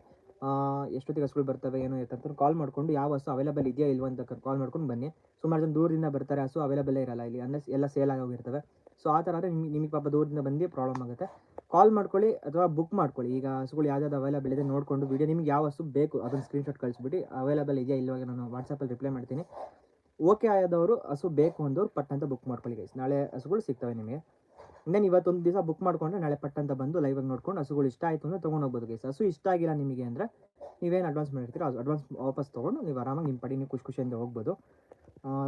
ಎಷ್ಟೊತ್ತಿಗೆ ಹಸುಗಳು ಬರ್ತವೆ, ಏನು ಅಂತ ಕಾಲ್ ಮಾಡ್ಕೊಂಡು ಯಾವ ಹಸು ಅವೈಲೇಬಲ್ ಇದೆಯಾ ಇಲ್ವ ಅಂತ ಕಾಲ್ ಮಾಡ್ಕೊಂಡು ಬನ್ನಿ. ಸುಮಾರು ಜನ ದೂರದಿಂದ ಬರ್ತಾರೆ, ಹಸು ಅವೈಲೇಬಲ್ ಇರಲ್ಲ ಇಲ್ಲಿ ಅಂದರೆ ಎಲ್ಲ ಸೇಲ್ ಆಗೋಗಿರ್ತವೆ. ಸೊ ಆ ಥರ ಆದರೆ ನಿಮಗೆ ನಿಮಗೆ ಪಾಪ ದೂರದಿಂದ ಬಂದು ಪ್ರಾಬ್ಲಮ್ ಆಗುತ್ತೆ. ಕಾಲ್ ಮಾಡ್ಕೊಳ್ಳಿ ಅಥವಾ ಬುಕ್ ಮಾಡ್ಕೊಳ್ಳಿ. ಈಗ ಹಸುಗಳು ಯಾವ್ದಾದ್ರು ಅವೈಲೇಬಲ್ ಇದೆ ನೋಡಿಕೊಂಡು ವೀಡಿಯೋ ನಿಮ್ಗೆ ಯಾವ ಹಸು ಬೇಕು, ಅದನ್ನು ಸ್ಕ್ರೀನ್ಶಾಟ್ ಕಳಿಸ್ಬಿಟ್ಟು ಅವೈಲೇಬಲ್ ಇದೆಯಾ ಇಲ್ಲವಾಗ ನಾನು ವಾಟ್ಸಪ್ಪಲ್ಲಿ ರಿಪ್ಲೈ ಮಾಡ್ತೀನಿ. ಓಕೆ ಆದವರು ಹಸು ಬೇಕು ಅಂದವ್ರು ಪಟ್ ಅಂತ ಬುಕ್ ಮಾಡ್ಕೊಳ್ಳಿ ಗೈಸ್ ನಾಳೆ ಹಸುಗಳು ಸಿಗ್ತವೆ ನಿಮಗೆ. ಇನ್ನೇನು ಇವತ್ತೊಂದು ದಿವಸ ಬುಕ್ ಮಾಡ್ಕೊಂಡ್ರೆ ನಾಳೆ ಪಟ್ ಅಂತ ಬಂದು ಲೈವಾಗಿ ನೋಡ್ಕೊಂಡು ಹಸುಗಳು ಇಷ್ಟ ಆಯಿತು ಅಂದರೆ ತೊಗೊಂಡು ಹೋಗ್ಬೋದು ಗೈಸ್ ಹಸು ಇಷ್ಟ ಆಗಿಲ್ಲ ನಿಮಗೆ ಅಂದರೆ ನೀವೇನು ಅಡ್ವಾನ್ಸ್ ಮಾಡಿರ್ತೀರ? ಅಡ್ವಾನ್ಸ್ ವಾಪಸ್ ತೊಗೊಂಡು ನೀವು ಆರಾಮಾಗಿ ನಿಮ್ಮ ಪಡಿ ನೀವು ಖುಷಿ ಖುಷಿಯಿಂದ ಹೋಗ್ಬೋದು.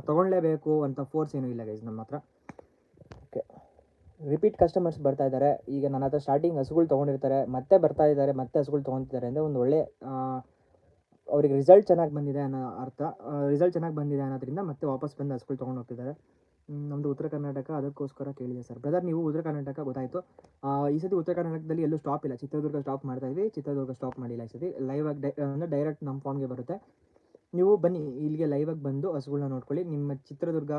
ತೊಗೊಳ್ಳೇಬೇಕು ಅಂತ ಫೋರ್ಸ್ ಏನೂ ಇಲ್ಲ ಗೈಸ್ ನಮ್ಮ ಹತ್ರ. ಓಕೆ. ರಿಪೀಟ್ ಕಸ್ಟಮರ್ಸ್ ಬರ್ತಾ ಇದ್ದಾರೆ. ಈಗ ನನ್ನ ಹತ್ರ ಸ್ಟಾರ್ಟಿಂಗ್ ಹಸುಗಳು ತೊಗೊಂಡಿರ್ತಾರೆ. ಮತ್ತೆ ಬರ್ತಾ ಇದ್ದಾರೆ, ಮತ್ತೆ ಹಸುಗಳು ತೊಗೊತಿದ್ದಾರೆ ಅಂದರೆ ಒಂದು ಒಳ್ಳೆ ಅವ್ರಿಗೆ ರಿಸಲ್ಟ್ ಚೆನ್ನಾಗಿ ಬಂದಿದೆ ಅನ್ನೋ ಅರ್ಥ. ರಿಸಲ್ಟ್ ಚೆನ್ನಾಗಿ ಬಂದಿದೆ ಅನ್ನೋದ್ರಿಂದ ಮತ್ತೆ ವಾಪಸ್ ಬಂದು ಹಸುಗಳು ತೊಗೊಂಡು ಹೋಗ್ತಿದ್ದಾರೆ. ನಮ್ಮದು ಉತ್ತರ ಕರ್ನಾಟಕ ಅದಕ್ಕೋಸ್ಕರ ಕೇಳಿದೆ ಸರ್. ಬ್ರದರ್ ನೀವು ಉತ್ತರ ಕರ್ನಾಟಕ ಗೊತ್ತಾಯಿತು. ಈ ಸತಿ ಉತ್ತರ ಕರ್ನಾಟಕದಲ್ಲಿ ಎಲ್ಲೂ ಸ್ಟಾಪ್ ಇಲ್ಲ. ಚಿತ್ರದುರ್ಗ ಸ್ಟಾಪ್ ಮಾಡ್ತಾ ಇದ್ವಿ. ಚಿತ್ರದುರ್ಗ ಸ್ಟಾಪ್ ಮಾಡಿಲ್ಲ ಈ ಸತಿ ಲೈವ್ ಆಗಿ ಅಂದರೆ ಡೈರೆಕ್ಟ್ ನಮ್ಮ ಫಾರ್ಮ್ಗೆ ಬರುತ್ತೆ. ನೀವು ಬನ್ನಿ, ಇಲ್ಲಿಗೆ ಲೈವ್ ಆಗಿ ಬಂದು ಹಸುಗಳನ್ನ ನೋಡ್ಕೊಳ್ಳಿ. ನಿಮ್ಮ ಚಿತ್ರದುರ್ಗ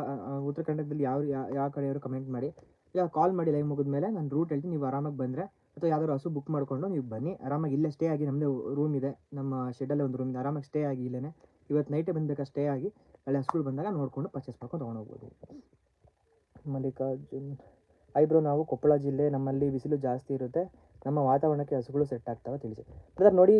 ಉತ್ತರ ಕರ್ನಾಟಕದಲ್ಲಿ ಯಾವ- ಯಾವ ಕಡೆಯವರು ಕಮೆಂಟ್ ಮಾಡಿ. ಇಲ್ಲ ಕಾಲ್ ಮಾಡಿ ಲೈವ್ ಮುಗಿದ ಮೇಲೆ ನಾನು ರೂಟ್ ಹೇಳ್ತೀನಿ. ನೀವು ಆರಾಮಾಗಿ ಬಂದರೆ ಅಥವಾ ಯಾವ್ದಾದ್ರು ಹಸು ಬುಕ್ ಮಾಡಿಕೊಂಡು ನೀವು ಬನ್ನಿ. ಆರಾಮಾಗಿ ಇಲ್ಲೇ ಸ್ಟೇ ಆಗಿ ನಮ್ಮದೇ ರೂಮ್ ಇದೆ. ನಮ್ಮ ಶೆಡ್ಡಲ್ಲೇ ಒಂದು ರೂಮ್ ಇದೆ. ಆರಾಮಾಗಿ ಸ್ಟೇ ಆಗಿ ಇಲ್ಲೇ ಇವತ್ತು ನೈಟೇ ಬಂದಬೇಕಾ ಸ್ಟೇ ಆಗಿ? ಒಳ್ಳೆ ಹಸುಗಳು ಬಂದಾಗ ನೋಡಿಕೊಂಡು ಪರ್ಚೇಸ್ ಮಾಡ್ಕೊಂಡು ತೊಗೊಂಡು ಹೋಗ್ಬೋದು. ಮಲ್ಲಿಕಾರ್ಜುನ್, ಐಬ್ರೋ ನಾವು ಕೊಪ್ಪಳ ಜಿಲ್ಲೆ ನಮ್ಮಲ್ಲಿ ಬಿಸಿಲು ಜಾಸ್ತಿ ಇರುತ್ತೆ. ನಮ್ಮ ವಾತಾವರಣಕ್ಕೆ ಹಸುಗಳು ಸೆಟ್ ಆಗ್ತಾವೆ ತಿಳಿಸಿ. ಬ್ರದರ್ ನೋಡಿ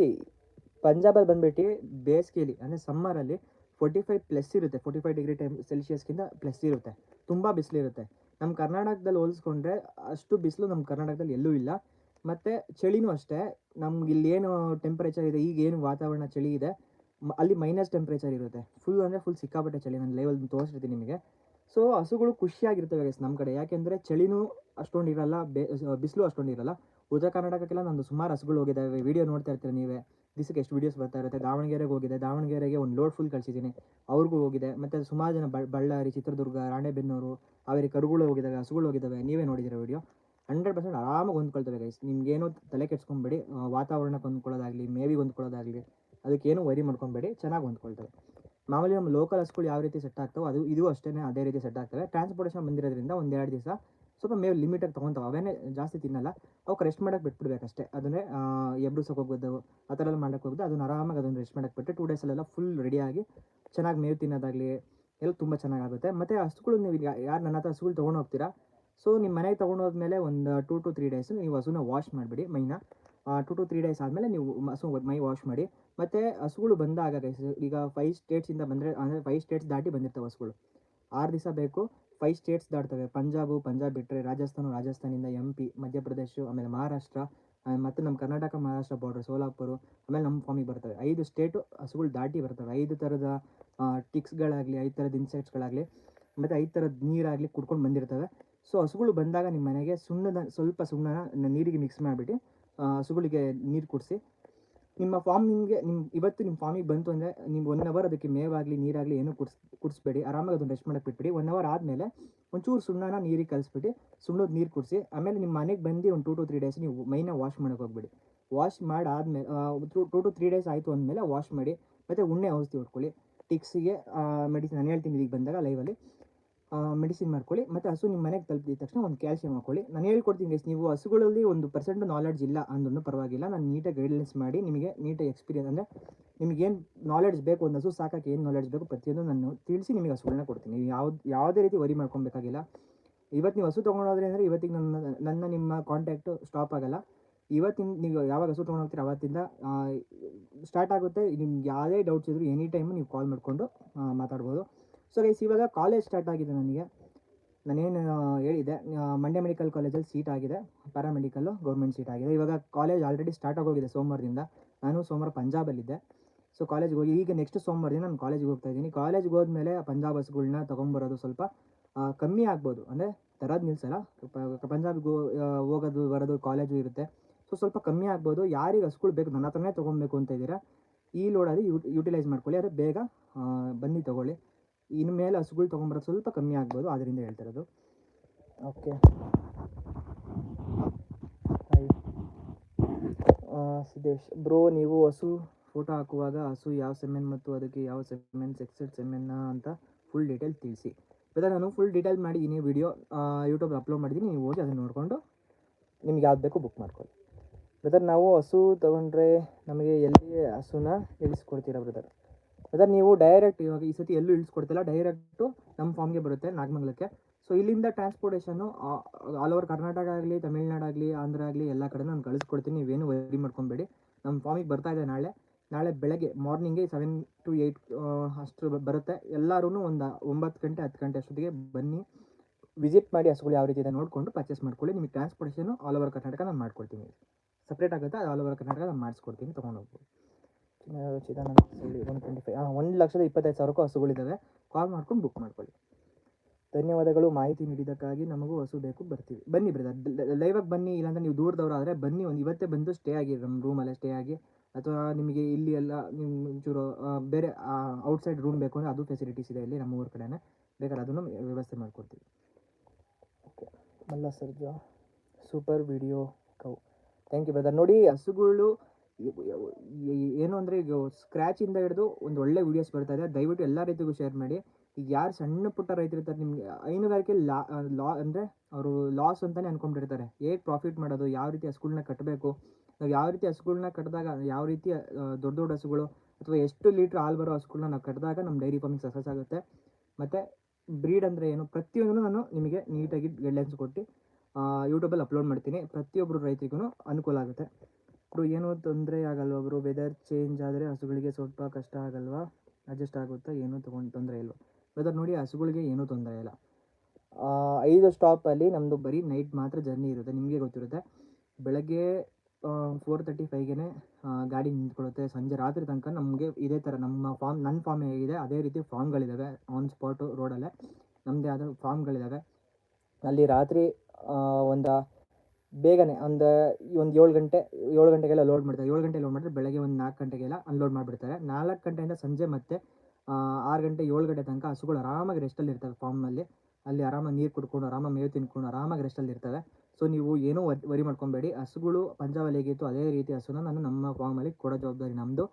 ಪಂಜಾಬಲ್ಲಿ ಬಂದ್ಬಿಟ್ಟು ಬೇಸಿಗೆಯಲ್ಲಿ ಅಂದರೆ ಸಮ್ಮರಲ್ಲಿ ಫೋರ್ಟಿ ಫೈವ್ ಪ್ಲಸ್ ಇರುತ್ತೆ. ಫೋರ್ಟಿ ಫೈವ್ ಡಿಗ್ರಿ ಟೈಮ್ ಸೆಲ್ಸಿಯಸ್ಗಿಂತ ಪ್ಲಸ್ ಇರುತ್ತೆ. ತುಂಬ ಬಿಸಿಲಿರುತ್ತೆ. ನಮ್ಮ ಕರ್ನಾಟಕದಲ್ಲಿ ಹೋಲಿಸ್ಕೊಂಡ್ರೆ ಅಷ್ಟು ಬಿಸಿಲು ನಮ್ಮ ಕರ್ನಾಟಕದಲ್ಲಿ ಎಲ್ಲೂ ಇಲ್ಲ. ಮತ್ತು ಚಳಿನೂ ಅಷ್ಟೇ. ನಮ್ಗೆ ಇಲ್ಲಿ ಏನು ಟೆಂಪರೇಚರ್ ಇದೆ, ಈಗ ಏನು ವಾತಾವರಣ ಚಳಿ ಇದೆ ಅಲ್ಲಿ ಮೈನಸ್ ಟೆಂಪ್ರೇಚರ್ ಇರುತ್ತೆ. ಫುಲ್ ಅಂದರೆ ಫುಲ್ ಸಿಕ್ಕಾಪಟ್ಟೆ ಚಳಿ, ನಾನು ಲೆವೆಲ್ ತೋರಿಸ್ತೀನಿ ನಿಮಗೆ. ಸೊ ಹಸುಗಳು ಖುಷಿಯಾಗಿರ್ತವೆ ಗೈಸ್ ನಮ್ಮ ಕಡೆ. ಯಾಕೆಂದರೆ ಚಳಿನೂ ಅಷ್ಟೊಂದು ಇರಲ್ಲ ಬಿಸಿಲು ಅಷ್ಟೊಂದು ಇರಲ್ಲ. ಉತ್ತರ ಕರ್ನಾಟಕಕ್ಕೆಲ್ಲ ನಂದು ಸುಮಾರು ಹಸುಗಳು ಹೋಗಿದ್ದಾವೆ ವಿಡಿಯೋ ನೋಡ್ತಾ ಇರ್ತೀರ ನೀವೇ. ದಿವಸಕ್ಕೆ ಎಷ್ಟು ವೀಡಿಯೋಸ್ ಬರ್ತಾ ಇರುತ್ತೆ. ದಾವಣಗೆರೆಗೆ ಹೋಗಿದೆ. ದಾವಣಗೆರೆಗೆ ಒಂದು ಲೋಡ್ ಫುಲ್ ಕಳಿಸಿದ್ದೀನಿ. ಅವ್ರಿಗೂ ಹೋಗಿದೆ. ಮತ್ತು ಸುಮಾರು ಜನ ಬಳ್ಳಾರಿ, ಚಿತ್ರದುರ್ಗ, ರಾಣೆಬೆನ್ನೂರು ಅವರಿಗೆ ಕರುಗಳು ಹೋಗಿದ್ದಾವೆ ಹಸುಗಳು ಹೋಗಿದ್ದಾವೆ ನೀವೇ ನೋಡಿದ್ದೀರ ವಿಡಿಯೋ ಹಂಡ್ರೆಡ್ ಪರ್ಸೆಂಟ್ ಆರಾಮಾಗಿ ಹೊಂದ್ಕೊಳ್ತಾರೆ ಗೈಸ್ ನಿಮ್ಗೇನು ತಲೆ ಕೆಡ್ಸ್ಕೊಂಬೇಡಿ ವಾತಾವರಣಕ್ಕೆ ಹೊಂದ್ಕೊಳ್ಳೋದಾಗಲಿ ಮೇವಿಗೆ ಹೊಂದ್ಕೊಳ್ಳೋದಾಗಲಿ, ಅದಕ್ಕೇನು ವರಿ ಮಾಡ್ಕೊಬೇಡಿ, ಚೆನ್ನಾಗಿ ಹೊಂದ್ಕೊಳ್ತಾರೆ. ಮಾಮೂಲಿ ನಮ್ಮ ಲೋಕಲ್ ಹಸ್ಗಳು ಯಾವ ರೀತಿ ಸೆಟ್ ಆಗ್ತಾವೆ ಅದು, ಇದು ಅಷ್ಟೇ ಅದೇ ರೀತಿ ಸೆಟ್ ಆಗ್ತವೆ. ಟ್ರಾನ್ಸ್ಪೋರ್ಟೇಷನ್ ಬಂದಿರೋದ್ರಿಂದ ಒಂದೆರಡು ದಿವಸ ಸ್ವಲ್ಪ ಮೇವು ಲಿಮಿಟಾಗಿ ತೊಗೊತಾವೆ. ಅವೇನೇ ಜಾಸ್ತಿ ತಿನ್ನಲ್ಲ. ಅವಕ್ಕೆ ರೆಸ್ಟ್ ಮಾಡೋಕ್ಕೆ ಬಿಟ್ಬಿಡ್ಬೇಕಷ್ಟೇ. ಅದನ್ನೇ ಎಬ್ಬಿಸೋಕೆ ಹೋಗೋದು ಆ ಥರ ಎಲ್ಲ ಮಾಡೋಕ್ಕೆ ಹೋಗೋದು ಅದನ್ನು ಆರಾಮಾಗಿ ಅದನ್ನು ರೆಸ್ಟ್ ಮಾಡೋಕ್ಕೆ ಬಿಟ್ಟು ಟೂ ಡೇಸಲ್ಲೆಲ್ಲ ಫುಲ್ ರೆಡಿಯಾಗಿ ಚೆನ್ನಾಗಿ ಮೇವು ತಿನ್ನೋದಾಗಲಿ, ಎಲ್ಲ ತುಂಬ ಚೆನ್ನಾಗಾಗುತ್ತೆ. ಮತ್ತು ಹಸುಗಳು ನೀವು ಯಾರು ನನ್ನ ಹತ್ರ ಹಸುಗಳು ತೊಗೊಂಡು ಹೋಗ್ತೀರಾ ಸೊ ನಿಮ್ಮ ಮನೆಗೆ ತೊಗೊಂಡು ಹೋದ್ಮೇಲೆ ಒಂದು ಟೂ ಟು ತ್ರೀ ಡೇಸ್ ನೀವು ಹಸುನ ವಾಶ್ ಮಾಡಿಬಿಡಿ, ಮೈನ. ಟು ಟು ತ್ರೀ ಡೇಸ್ ಆದಮೇಲೆ ನೀವು ಹಸು ಮೈ ವಾಶ್ ಮಾಡಿ. ಮತ್ತು ಹಸುಗಳು ಬಂದಾಗ ಈಗ ಫೈವ್ ಸ್ಟೇಟ್ಸಿಂದ ಬಂದರೆ, ಅಂದರೆ ಫೈವ್ ಸ್ಟೇಟ್ಸ್ ದಾಟಿ ಬಂದಿರ್ತವೆ ಹಸುಗಳು. ಆರು ದಿವಸ ಬೇಕು ಫೈವ್ ಸ್ಟೇಟ್ಸ್ ದಾಟ್ತವೆ. ಪಂಜಾಬು, ಪಂಜಾಬ್ ಬಿಟ್ಟರೆ ರಾಜಸ್ಥಾನ, ರಾಜಸ್ಥಾನಿಂದ ಎಂ ಪಿ ಮಧ್ಯಪ್ರದೇಶ, ಆಮೇಲೆ ಮಹಾರಾಷ್ಟ್ರ ಮತ್ತು ನಮ್ಮ ಕರ್ನಾಟಕ, ಮಹಾರಾಷ್ಟ್ರ ಬಾರ್ಡರ್ ಸೋಲಾಪುರ, ಆಮೇಲೆ ನಮ್ಮ ಫಾರ್ಮಿಗೆ ಬರ್ತವೆ. ಐದು ಸ್ಟೇಟು ಹಸುಗಳು ದಾಟಿ ಬರ್ತವೆ. ಐದು ಥರದ ಟಿಕ್ಸ್ಗಳಾಗಲಿ ಐದು ಥರದ ಇನ್ಸೆಕ್ಟ್ಸ್ಗಳಾಗಲಿ ಮತ್ತು ಐದು ಥರದ ನೀರಾಗಲಿ ಕುಡ್ಕೊಂಡು ಬಂದಿರ್ತವೆ. ಸೊ ಹಸುಗಳು ಬಂದಾಗ ನಿಮ್ಮ ಮನೆಗೆ ಸುಣ್ಣದ, ಸ್ವಲ್ಪ ಸುಣ್ಣನ ನೀರಿಗೆ ಮಿಕ್ಸ್ ಮಾಡಿಬಿಟ್ಟು ಹಸುಗಳಿಗೆ ನೀರು ಕುಡಿಸಿ. ನಿಮ್ಮ ಫಾರ್ಮಿಂಗ್ಗೆ ನಿಮ್ಮ ಇವತ್ತು ನಿಮ್ಮ ಫಾರ್ಮಿಗೆ ಬಂತು ಅಂದರೆ, ನೀವು ಒನ್ ಅವರ್ ಅದಕ್ಕೆ ಮೇವಾಗಲಿ, ನೀರಾಗಲಿ ಏನೂ ಕುಡಿಸ್, ಕುಡಿಸ್ಬೇಡಿ. ಆರಾಮಾಗಿ ಅದನ್ನು ರೆಸ್ಟ್ ಮಾಡಕ್ಕೆ ಬಿಟ್ಬಿಡಿ. ಒನ್ ಅವರ್ ಆದಮೇಲೆ ಒಂಚೂರು ಸುಣ್ಣನ ನೀರಿಗೆ ಕಲಿಸ್ಬಿಟ್ಟು, ಸುಣ್ಣದ ನೀರು ಕುಡಿಸಿ, ಆಮೇಲೆ ನಿಮ್ಮ ಮನೆಗೆ ಬಂದು ಒಂದು ಟೂ ಟು ತ್ರೀ ಡೇಸ್ ನೀವು ಮೈನ ವಾಶ್ ಮಾಡೋಕೆ ಹೋಗ್ಬಿಡಿ. ವಾಶ್ ಮಾಡಾದ್ಮೇಲೆ ಟೂ ಟು ತ್ರೀ ಡೇಸ್ ಆಯಿತು ಅಂದಮೇಲೆ ವಾಶ್ ಮಾಡಿ, ಮತ್ತು ಉಣ್ಣೆ ಔಷಧಿ ಹೊಡ್ಕೊಳ್ಳಿ. ಟಿಕ್ಸಿಗೆ ಮೆಡಿಸಿನ್ ನಾನು ಹೇಳ್ತೀನಿ ಬಂದಾಗ ಲೈವಲ್ಲಿ ಮೆಡಿಸಿನ್ ಮಾಡ್ಕೊಳ್ಳಿ. ಮತ್ತು ಹಸು ನಿಮ್ಮ ಮನೆಗೆ ತಲುಪಿದ ತಕ್ಷಣ ಒಂದು ಕ್ಯಾಲ್ಸಿಯಂ ಹಾಕೊಳ್ಳಿ. ನಾನು ಹೇಳ್ಕೊಡ್ತೀನಿ ಗೈಸ್ ನೀವು ಹಸುಗಳಲ್ಲಿ ಒಂದು ಪರ್ಸೆಂಟ್ ನಾಲೆಡ್ಜ್ ಇಲ್ಲ ಅಂದ್ರೂ ಪರವಾಗಿಲ್ಲ. ನಾನು ನೀಟಾಗಿ ಗೈಡ್ಲೆನ್ಸ್ ಮಾಡಿ ನಿಮಗೆ ನೀಟಾಗಿ ಎಕ್ಸ್ಪೀರಿಯನ್ಸ್ ಅಂದರೆ ನಿಮಗೇನು ನಾಲೆಡ್ಜ್ ಬೇಕು, ಒಂದು ಹಸು ಸಾಕಕ್ಕೆ ಏನು ನಾಲೆಡ್ಜ್ ಬೇಕು ಪ್ರತಿಯೊಂದು ನಾನು ತಿಳಿಸಿ ನಿಮಗೆ ಹಸುಗಳನ್ನ ಕೊಡ್ತೀನಿ. ಯಾವ್ದು, ಯಾವುದೇ ರೀತಿ ವರಿ ಮಾಡ್ಕೊಬೇಕಾಗಿಲ್ಲ ಇವತ್ತು ನೀವು ಹಸು ತೊಗೊಂಡೋದ್ರೆ ಅಂದರೆ ಇವತ್ತಿಗೆ ನನ್ನ ನನ್ನ ನಿಮ್ಮ ಕಾಂಟ್ಯಾಕ್ಟು ಸ್ಟಾಪ್ ಆಗಲ್ಲ. ಇವತ್ತಿನ ನೀವು ಯಾವಾಗ ಹಸು ತೊಗೊಂಡೋಗ್ತೀರ ಅವತ್ತಿಂದ ಸ್ಟಾರ್ಟ್ ಆಗುತ್ತೆ. ನಿಮ್ಗೆ ಯಾವುದೇ ಡೌಟ್ಸ್ ಇದ್ದರೂ ಎನಿ ಟೈಮು ನೀವು ಕಾಲ್ ಮಾಡಿಕೊಂಡು ಮಾತಾಡ್ಬೋದು. ಸೊ ಗೈಸ್ ಇವಾಗ ಕಾಲೇಜ್ ಸ್ಟಾರ್ಟ್ ಆಗಿದೆ ನನಗೆ. ನಾನೇನು ಹೇಳಿದೆ ಮಂಡ್ಯ ಮೆಡಿಕಲ್ ಕಾಲೇಜಲ್ಲಿ ಸೀಟ್ ಆಗಿದೆ ಪ್ಯಾರಾಮೆಡಿಕಲ್ಲು ಗೌರ್ಮೆಂಟ್ ಸೀಟ್ ಆಗಿದೆ. ಇವಾಗ ಕಾಲೇಜ್ ಆಲ್ರೆಡಿ ಸ್ಟಾರ್ಟ್ ಆಗೋಗಿದೆ ಸೋಮವಾರದಿಂದ. ನಾನು ಸೋಮವಾರ ಪಂಜಾಬಲ್ಲಿದ್ದೆ. ಸೊ ಕಾಲೇಜ್ಗೆ ಹೋಗಿ, ಈಗ ನೆಕ್ಸ್ಟ್ ಸೋಮವಾರದಿಂದ ನಾನು ಕಾಲೇಜ್ಗೆ ಹೋಗ್ತಾ ಇದ್ದೀನಿ. ಕಾಲೇಜ್ಗೆ ಹೋದ್ಮೇಲೆ ಪಂಜಾಬ್ ಬಸ್ಗಳನ್ನ ತೊಗೊಂಬರೋದು ಸ್ವಲ್ಪ ಕಮ್ಮಿ ಆಗ್ಬೋದು. ಅಂದರೆ ತರೋದು ನಿಲ್ಸಲ್ಲ. ಪಂಜಾಬ್ಗೆ ಹೋಗೋದು, ಬರೋದು ಕಾಲೇಜು ಇರುತ್ತೆ. ಸೊ ಸ್ವಲ್ಪ ಕಮ್ಮಿ ಆಗ್ಬೋದು. ಯಾರಿಗೆ ಹಸ್ಗಳು ಬೇಕು, ನನ್ನ ಹತ್ರನೇ ತೊಗೊಬೇಕು ಅಂತ ಇದ್ದೀರಾ, ಈ ಲೋಡಲ್ಲಿ ಯೂಟಿಲೈಸ್ ಮಾಡ್ಕೊಳ್ಳಿ. ಆದರೆ ಬೇಗ ಬನ್ನಿ ತೊಗೊಳ್ಳಿ. ಇನ್ನು ಮೇಲೆ ಹಸುಗಳು ತೊಗೊಂಬರೋದು ಸ್ವಲ್ಪ ಕಮ್ಮಿ ಆಗ್ಬೋದು ಅದರಿಂದ ಹೇಳ್ತಿರೋದು. ಓಕೆ. ಸುದೇಶ್ ಸಿದ್ದೇಶ್ ಬ್ರೋ ನೀವು ಹಸು ಫೋಟೋ ಹಾಕುವಾಗ ಹಸು ಯಾವ ಸೆಮೆನ್ ಮತ್ತು ಅದಕ್ಕೆ ಯಾವ ಸೆಮೆನ್ ಸೆಕ್ಸೆಡ್ ಸೆಮೆನ್ನ ಅಂತ ಫುಲ್ ಡೀಟೇಲ್ ತಿಳಿಸಿ. ಬ್ರದರ್ ನಾನು ಫುಲ್ ಡೀಟೇಲ್ ಮಾಡಿದ್ದೀನಿ ವಿಡಿಯೋ ಯೂಟ್ಯೂಬ್ ಅಪ್ಲೋಡ್ ಮಾಡಿದ್ದೀನಿ ನೀವು ಹೋಗಿ ಅದನ್ನು ನೋಡಿಕೊಂಡು ನಿಮ್ಗೆ ಯಾವ್ದು ಬೇಕು ಬುಕ್ ಮಾಡ್ಕೊಳ್ಳಿ. ಬ್ರದರ್ ನಾವು ಹಸು ತೊಗೊಂಡ್ರೆ ನಮಗೆ ಎಲ್ಲಿ ಹಸುನ ಇಳಿಸ್ಕೊಡ್ತೀರಾ ಬ್ರದರ್ ಬ್ರದರ್ ನೀವು ಡೈರೆಕ್ಟ್ ಇವಾಗ ಈ ಸತಿ ಎಲ್ಲೂ ಇಳಿಸ್ಕೊಡ್ತಿಲ್ಲ ಡೈರೆಕ್ಟು ನಮ್ಮ ಫಾರ್ಮ್ಗೆ ಬರುತ್ತೆ ನಾಗಮಂಗಲಕ್ಕೆ. ಸೊ ಇಲ್ಲಿಂದ ಟ್ರಾನ್ಸ್ಪೋರ್ಟೇಷನು ಆಲ್ ಓವರ್ ಕರ್ನಾಟಕ ಆಗಲಿ, ತಮಿಳ್ನಾಡು ಆಗಲಿ, ಆಂಧ್ರ ಆಗಲಿ ಎಲ್ಲ ಕಡೆ ನಾನು ಕಳಿಸ್ಕೊಡ್ತೀನಿ, ನೀವೇನು ವರಿ ಮಾಡ್ಕೊಬೇಡಿ. ನಮ್ಮ ಫಾರ್ಮಿಗೆ ಬರ್ತಾ ಇದೆ ನಾಳೆ. ನಾಳೆ ಬೆಳಗ್ಗೆ ಮಾರ್ನಿಂಗೆ ಸೆವೆನ್ ಟು ಏಯ್ಟ್ ಅಷ್ಟು ಬರುತ್ತೆ. ಎಲ್ಲರೂ ಒಂದು ಒಂಬತ್ತು ಗಂಟೆ, ಹತ್ತು ಗಂಟೆ ಅಷ್ಟೊತ್ತಿಗೆ ಬನ್ನಿ. ವಿಸಿಟ್ ಮಾಡಿ ಹಸುಗಳು ಯಾವ ರೀತಿ ಇದೆ ನೋಡಿಕೊಂಡು ಪರ್ಚೇಸ್ ಮಾಡ್ಕೊಳ್ಳಿ. ನಿಮಗೆ ಟ್ರಾನ್ಸ್ಪೋರ್ಟೇಷನು ಆಲ್ ಓವರ್ ಕರ್ನಾಟಕ ನಾನು ಮಾಡ್ಕೊಡ್ತೀನಿ. ಸಪ್ರೇಟ್ ಆಗುತ್ತೆ? ಆಲ್ ಓವರ್ ಕರ್ನಾಟಕ ನಾನು ಮಾಡಿಸ್ಕೊಡ್ತೀನಿ, ತೊಗೊಂಡು ಹೋಗ್ಬೋದು. Chidananda Sulli one twenty five ಹಾಂ ಒಂದು ಲಕ್ಷದ ಇಪ್ಪತ್ತೈದು ಸಾವಿರಕ್ಕೂ ಹಸುಗಳಿದ್ದಾವೆ ಕಾಲ್ ಮಾಡ್ಕೊಂಡು ಬುಕ್ ಮಾಡ್ಕೊಳ್ಳಿ. ಧನ್ಯವಾದಗಳು. ಮಾಹಿತಿ ನೀಡಿದ್ದಕ್ಕಾಗಿ ನಮಗೂ ಹಸು ಬೇಕು, ಬರ್ತೀವಿ. ಬನ್ನಿ ಬ್ರದರ್ ಲೈವಾಗಿ ಬನ್ನಿ, ಇಲ್ಲಾಂದ್ರೆ ನೀವು ದೂರದವ್ರು ಆದರೆ ಬನ್ನಿ, ಒಂದು ಇವತ್ತೇ ಬಂದು ಸ್ಟೇ ಆಗಿ ನಮ್ಮ ರೂಮಲ್ಲೇ ಸ್ಟೇ ಆಗಿ. ಅಥವಾ ನಿಮಗೆ ಇಲ್ಲಿ ಎಲ್ಲ ನಿಮ್ಮ ಬೇರೆ ಔಟ್ಸೈಡ್ ರೂಮ್ ಬೇಕು ಅಂದರೆ ಅದು ಫೆಸಿಲಿಟೀಸ್ ಇದೆ ಇಲ್ಲಿ ನಮ್ಮ ಊರ ಕಡೆನೇ. ಬೇಕಾದ್ರೆ ಅದನ್ನು ವ್ಯವಸ್ಥೆ ಮಾಡ್ಕೊಡ್ತೀವಿ. Okay Malla Sarja super video cow. Thank you brother ನೋಡಿ ಹಸುಗಳು ಏನು ಅಂದರೆ ಈಗ ಸ್ಕ್ರ್ಯಾಚಿಂದ ಹಿಡಿದು ಒಂದು ಒಳ್ಳೆ ವೀಡಿಯೋಸ್ ಬರ್ತಾ ಇದೆ. ದಯವಿಟ್ಟು ಎಲ್ಲ ರೈತರಿಗೂ ಶೇರ್ ಮಾಡಿ. ಈಗ ಯಾರು ಸಣ್ಣ ಪುಟ್ಟ ರೈತರು ಇರ್ತಾರೆ, ನಿಮಗೆ ಹೈನುಗಾರಿಕೆ ಲಾ ಲಾ, ಅಂದರೆ ಅವರು ಲಾಸ್ ಅಂತಲೇ ಅನ್ಕೊಂಡಿರ್ತಾರೆ. ಹೇಗೆ ಪ್ರಾಫಿಟ್ ಮಾಡೋದು, ಯಾವ ರೀತಿ ಹಸುಗಳನ್ನ ಕಟ್ಟಬೇಕು ನಾವು ಯಾವ ರೀತಿ ಹಸುಗಳನ್ನ ಕಟ್ಟಿದಾಗ ಯಾವ ರೀತಿ ದೊಡ್ಡ ದೊಡ್ಡ ಹಸುಗಳು ಅಥವಾ ಎಷ್ಟು ಲೀಟ್ರ್ ಹಾಲು ಬರೋ ಹಸುಗಳನ್ನ ನಾವು ಕಟ್ಟಿದಾಗ ನಮ್ಮ ಡೈರಿ ಫಾರ್ಮಿಂಗ್ ಸಕ್ಸಸ್ ಆಗುತ್ತೆ. ಮತ್ತು ಬ್ರೀಡ್ ಅಂದರೆ ಏನು? ಪ್ರತಿಯೊಂದನ್ನು ನಾನು ನಿಮಗೆ ನೀಟಾಗಿ ಗೈಡ್ಲೈನ್ಸ್ ಕೊಟ್ಟು ಯೂಟ್ಯೂಬಲ್ಲಿ ಅಪ್ಲೋಡ್ ಮಾಡ್ತೀನಿ. ಪ್ರತಿಯೊಬ್ಬರು ರೈತರಿಗೂ ಅನುಕೂಲ ಆಗುತ್ತೆ. ಒಬ್ರು ಏನೂ ತೊಂದರೆ ಆಗಲ್ವಾ ಬ್ರೋ? ವೆದರ್ ಚೇಂಜ್ ಆದರೆ ಹಸುಗಳಿಗೆ ಸ್ವಲ್ಪ ಕಷ್ಟ ಆಗಲ್ವಾ? ಅಡ್ಜಸ್ಟ್ ಆಗುತ್ತಾ? ಏನೂ ತೊಗೊಂಡು ತೊಂದರೆ ಇಲ್ವಾ? ವೆದರ್ ನೋಡಿ ಹಸುಗಳಿಗೆ ಏನೂ ತೊಂದರೆ ಇಲ್ಲ. ಐದು ಸ್ಟಾಪಲ್ಲಿ ನಮ್ಮದು ಬರೀ ನೈಟ್ ಮಾತ್ರ ಜರ್ನಿ ಇರುತ್ತೆ. ನಿಮಗೆ ಗೊತ್ತಿರುತ್ತೆ. ಬೆಳಗ್ಗೆ ಫೋರ್ ತರ್ಟಿ ಫೈವ್ಗೆ ಗಾಡಿ ನಿಂತ್ಕೊಳ್ಳುತ್ತೆ. ಸಂಜೆ ರಾತ್ರಿ ತನಕ ನಮಗೆ ಇದೇ ಥರ ನಮ್ಮ ಫಾರ್ಮ್ ನನ್ನ ಫಾರ್ಮ್ ಹೇಗಿದೆ. ಅದೇ ರೀತಿ ಫಾರ್ಮ್ಗಳಿದ್ದಾವೆ ಆನ್ ಸ್ಪಾಟು ರೋಡಲ್ಲೇ ನಮ್ಮದೇ ಆದ ಫಾರ್ಮ್ಗಳಿದ್ದಾವೆ ಅಲ್ಲಿ ರಾತ್ರಿ ಒಂದು ಬೇಗನೆ ಒಂದು ಒಂದು ಏಳು ಗಂಟೆ, ಏಳು ಗಂಟೆಗೆಲ್ಲ ಲೋಡ್ ಮಾಡ್ತಾರೆ. ಏಳು ಗಂಟೆ ಲೋಡ್ ಮಾಡಿದ್ರೆ ಬೆಳಗ್ಗೆ ಒಂದು ನಾಲ್ಕು ಗಂಟೆಗೆಲ್ಲ ಅನ್ಲೋಡ್ ಮಾಡಿಬಿಡ್ತಾರೆ. ನಾಲ್ಕು ಗಂಟೆಯಿಂದ ಸಂಜೆ ಮತ್ತೆ ಆರು ಗಂಟೆ, ಏಳು ಗಂಟೆ ತನಕ ಹಸುಗಳು ಆರಾಮಾಗಿ ರೆಸ್ಟಲ್ಲಿ ಇರ್ತವೆ ಫಾರ್ಮ್ನಲ್ಲಿ ಅಲ್ಲಿ. ಆರಾಮಾಗಿ ನೀರು ಕುಡ್ಕೊಂಡು, ಆರಾಮಾಗಿ ಮೇವು ತಿನ್ಕೊಂಡು, ಆರಾಮಾಗಿ ರೆಸ್ಟಲ್ಲಿ ಇರ್ತವೆ. ಸೊ ನೀವು ಏನೂ ವರ್- ಮಾಡ್ಕೊಬೇಡಿ. ಹಸುಗಳು ಪಂಜಾಬಲ್ಲಿ ಹೇಗಿತ್ತು ಅದೇ ರೀತಿ ಹಸುನ ನಾನು ನಮ್ಮ ಫಾರ್ಮಲ್ಲಿ ಕೊಡೋ ಜವಾಬ್ದಾರಿ ನಮ್ಮದು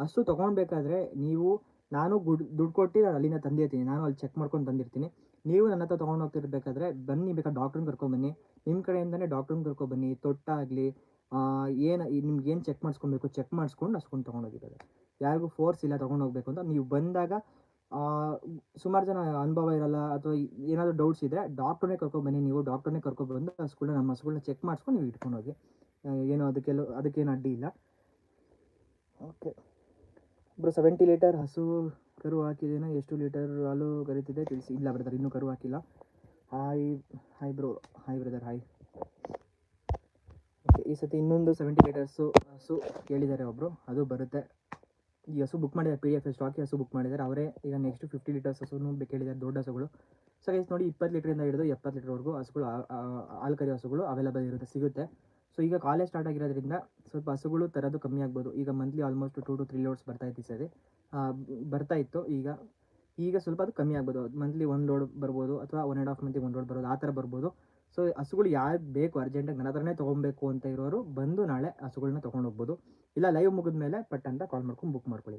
ಹಸು ತೊಗೊಳ್ಬೇಕಾದ್ರೆ ನೀವು, ನಾನು ಗುಡ್, ದುಡ್ಡು ಕೊಟ್ಟು ಅಲ್ಲಿಂದ ತಂದಿರ್ತೀನಿ. ನಾನು ಅಲ್ಲಿ ಚೆಕ್ ಮಾಡ್ಕೊಂಡು ತಂದಿರ್ತೀನಿ. ನೀವು ನನ್ನ ಹತ್ರ ತೊಗೊಂಡು ಹೋಗ್ತಿರ್ಬೇಕಾದ್ರೆ ಬನ್ನಿ ಬೇಕಾದ್ರೆ ಡಾಕ್ಟ್ರನ್ನ ಕರ್ಕೊಂಬನ್ನಿ ನಿಮ್ಮ ಕಡೆಯಿಂದನೇ ಡಾಕ್ಟ್ರನ್ನ ಕರ್ಕೊಬನ್ನಿ ತೊಟ್ಟಾಗಲಿ ಏನು ನಿಮ್ಗೆ ಏನು ಚೆಕ್ ಮಾಡಿಸ್ಕೊಬೇಕು ಚೆಕ್ ಮಾಡಿಸ್ಕೊಂಡು ಹಸ್ಕೊಂಡು ತೊಗೊಂಡೋಗಿದ್ದಾರೆ ಯಾರಿಗೂ ಫೋರ್ಸ್ ಇಲ್ಲ ತೊಗೊಂಡು ಹೋಗ್ಬೇಕು ಅಂತ. ನೀವು ಬಂದಾಗ ಸುಮಾರು ಜನ ಅನುಭವ ಇರಲ್ಲ ಅಥವಾ ಏನಾದರೂ ಡೌಟ್ಸ್ ಇದ್ದರೆ ಡಾಕ್ಟ್ರನ್ನೇ ಕರ್ಕೊಬನ್ನಿ ನೀವು ಡಾಕ್ಟ್ರನ್ನೇ ಕರ್ಕೊಬಂದು ಹಸುಗಳನ್ನ ನಮ್ಮ ಹಸುಗಳನ್ನ ಚೆಕ್ ಮಾಡಿಸ್ಕೊಂಡು ನೀವು ಇಟ್ಕೊಂಡು ಹೋಗಿ. ಏನು ಅದಕ್ಕೆಲ್ಲ ಅದಕ್ಕೇನು ಅಡ್ಡಿ ಇಲ್ಲ. ಓಕೆ ಒಬ್ಬರು ಸೆವೆಂಟಿ ಲೀಟರ್ ಹಸು ಕರು ಹಾಕಿದ್ದೇನೆ, ಎಷ್ಟು ಲೀಟರ್ ಹಾಲು ಕರೀತಿದೆ ತಿಳಿಸಿ. ಇಲ್ಲ ಬ್ರದರ್ ಇನ್ನೂ ಕರು ಹಾಕಿಲ್ಲ. Hi hi bro hi brother hi okay ಈ ಸತಿ ಇನ್ನೊಂದು ಸೆವೆಂಟಿ ಲೀಟರ್ಸು ಹಸು ಕೇಳಿದ್ದಾರೆ ಒಬ್ಬರು ಅದು ಬರುತ್ತೆ. ಈ ಹಸು ಬುಕ್ ಮಾಡಿದ್ದಾರೆ ಪಿ ಎಫ್ ಸ್ಟಾಕಿ ಹಸು ಬುಕ್ ಮಾಡಿದ್ದಾರೆ. ಅವರೇ ಈಗ ನೆಕ್ಸ್ಟ್ ಫಿಫ್ಟಿ ಲೀಟರ್ಸ್ ಹಸುನು ಕೇಳಿದ್ದಾರೆ, ದೊಡ್ಡ ಹಸುಗಳು. ಸೊ ಗೈಸ್ ನೋಡಿ ಇಪ್ಪತ್ತು ಲೀಟ್ರಿಂದ ಹಿಡಿದು ಎಪ್ಪತ್ತು ಲೀಟರ್ವರೆಗೂ ಹಸುಗಳು ಹಾಲು ಕರಿ ಹಸುಗಳು ಅವೈಲೇಬಲ್ ಇರುತ್ತೆ, ಸಿಗುತ್ತೆ. ಸೊ ಈಗ ಕಾಲೇಜ್ ಸ್ಟಾರ್ಟ್ ಆಗಿರೋದ್ರಿಂದ ಸ್ವಲ್ಪ ಹಸುಗಳು ತರೋದು ಕಮ್ಮಿ ಆಗ್ಬೋದು. ಈಗ monthly almost two two three loads ಬರ್ತಾ ಇತ್ತು ಸರಿ. ಬರ್ತಾ ಇತ್ತು. ಈಗ ಈಗ ಸ್ವಲ್ಪ ಅದು ಕಮ್ಮಿ ಆಗ್ಬೋದು. ಮಂತ್ಲಿ ಒಂದು ಲೋಡ್ ಬರ್ಬೋದು ಅಥವಾ ಒನ್ ಆ್ಯಂಡ್ ಆಫ್ ಮಂತ್ಲಿ ಒಂದು ಲೋಡ್ ಬರ್ಬೋದು. ಆ ಥರ ಬರ್ಬೋದು. ಸೊ ಹಸುಗಳು ಯಾರು ಬೇಕು ಅರ್ಜೆಂಟಾಗಿ ನನ್ನ ಹತ್ರನೇ ತೊಗೊಬೇಕು ಅಂತ ಇರೋರು ಬಂದು ನಾಳೆ ಹಸುಗಳನ್ನ ತೊಗೊಂಡು ಹೋಗ್ಬೋದು. ಇಲ್ಲ ಲೈವ್ ಮುಗಿದ ಮೇಲೆ ಪಟ್ ಅಂತ ಕಾಲ್ ಮಾಡ್ಕೊಂಡು ಬುಕ್ ಮಾಡ್ಕೊಳ್ಳಿ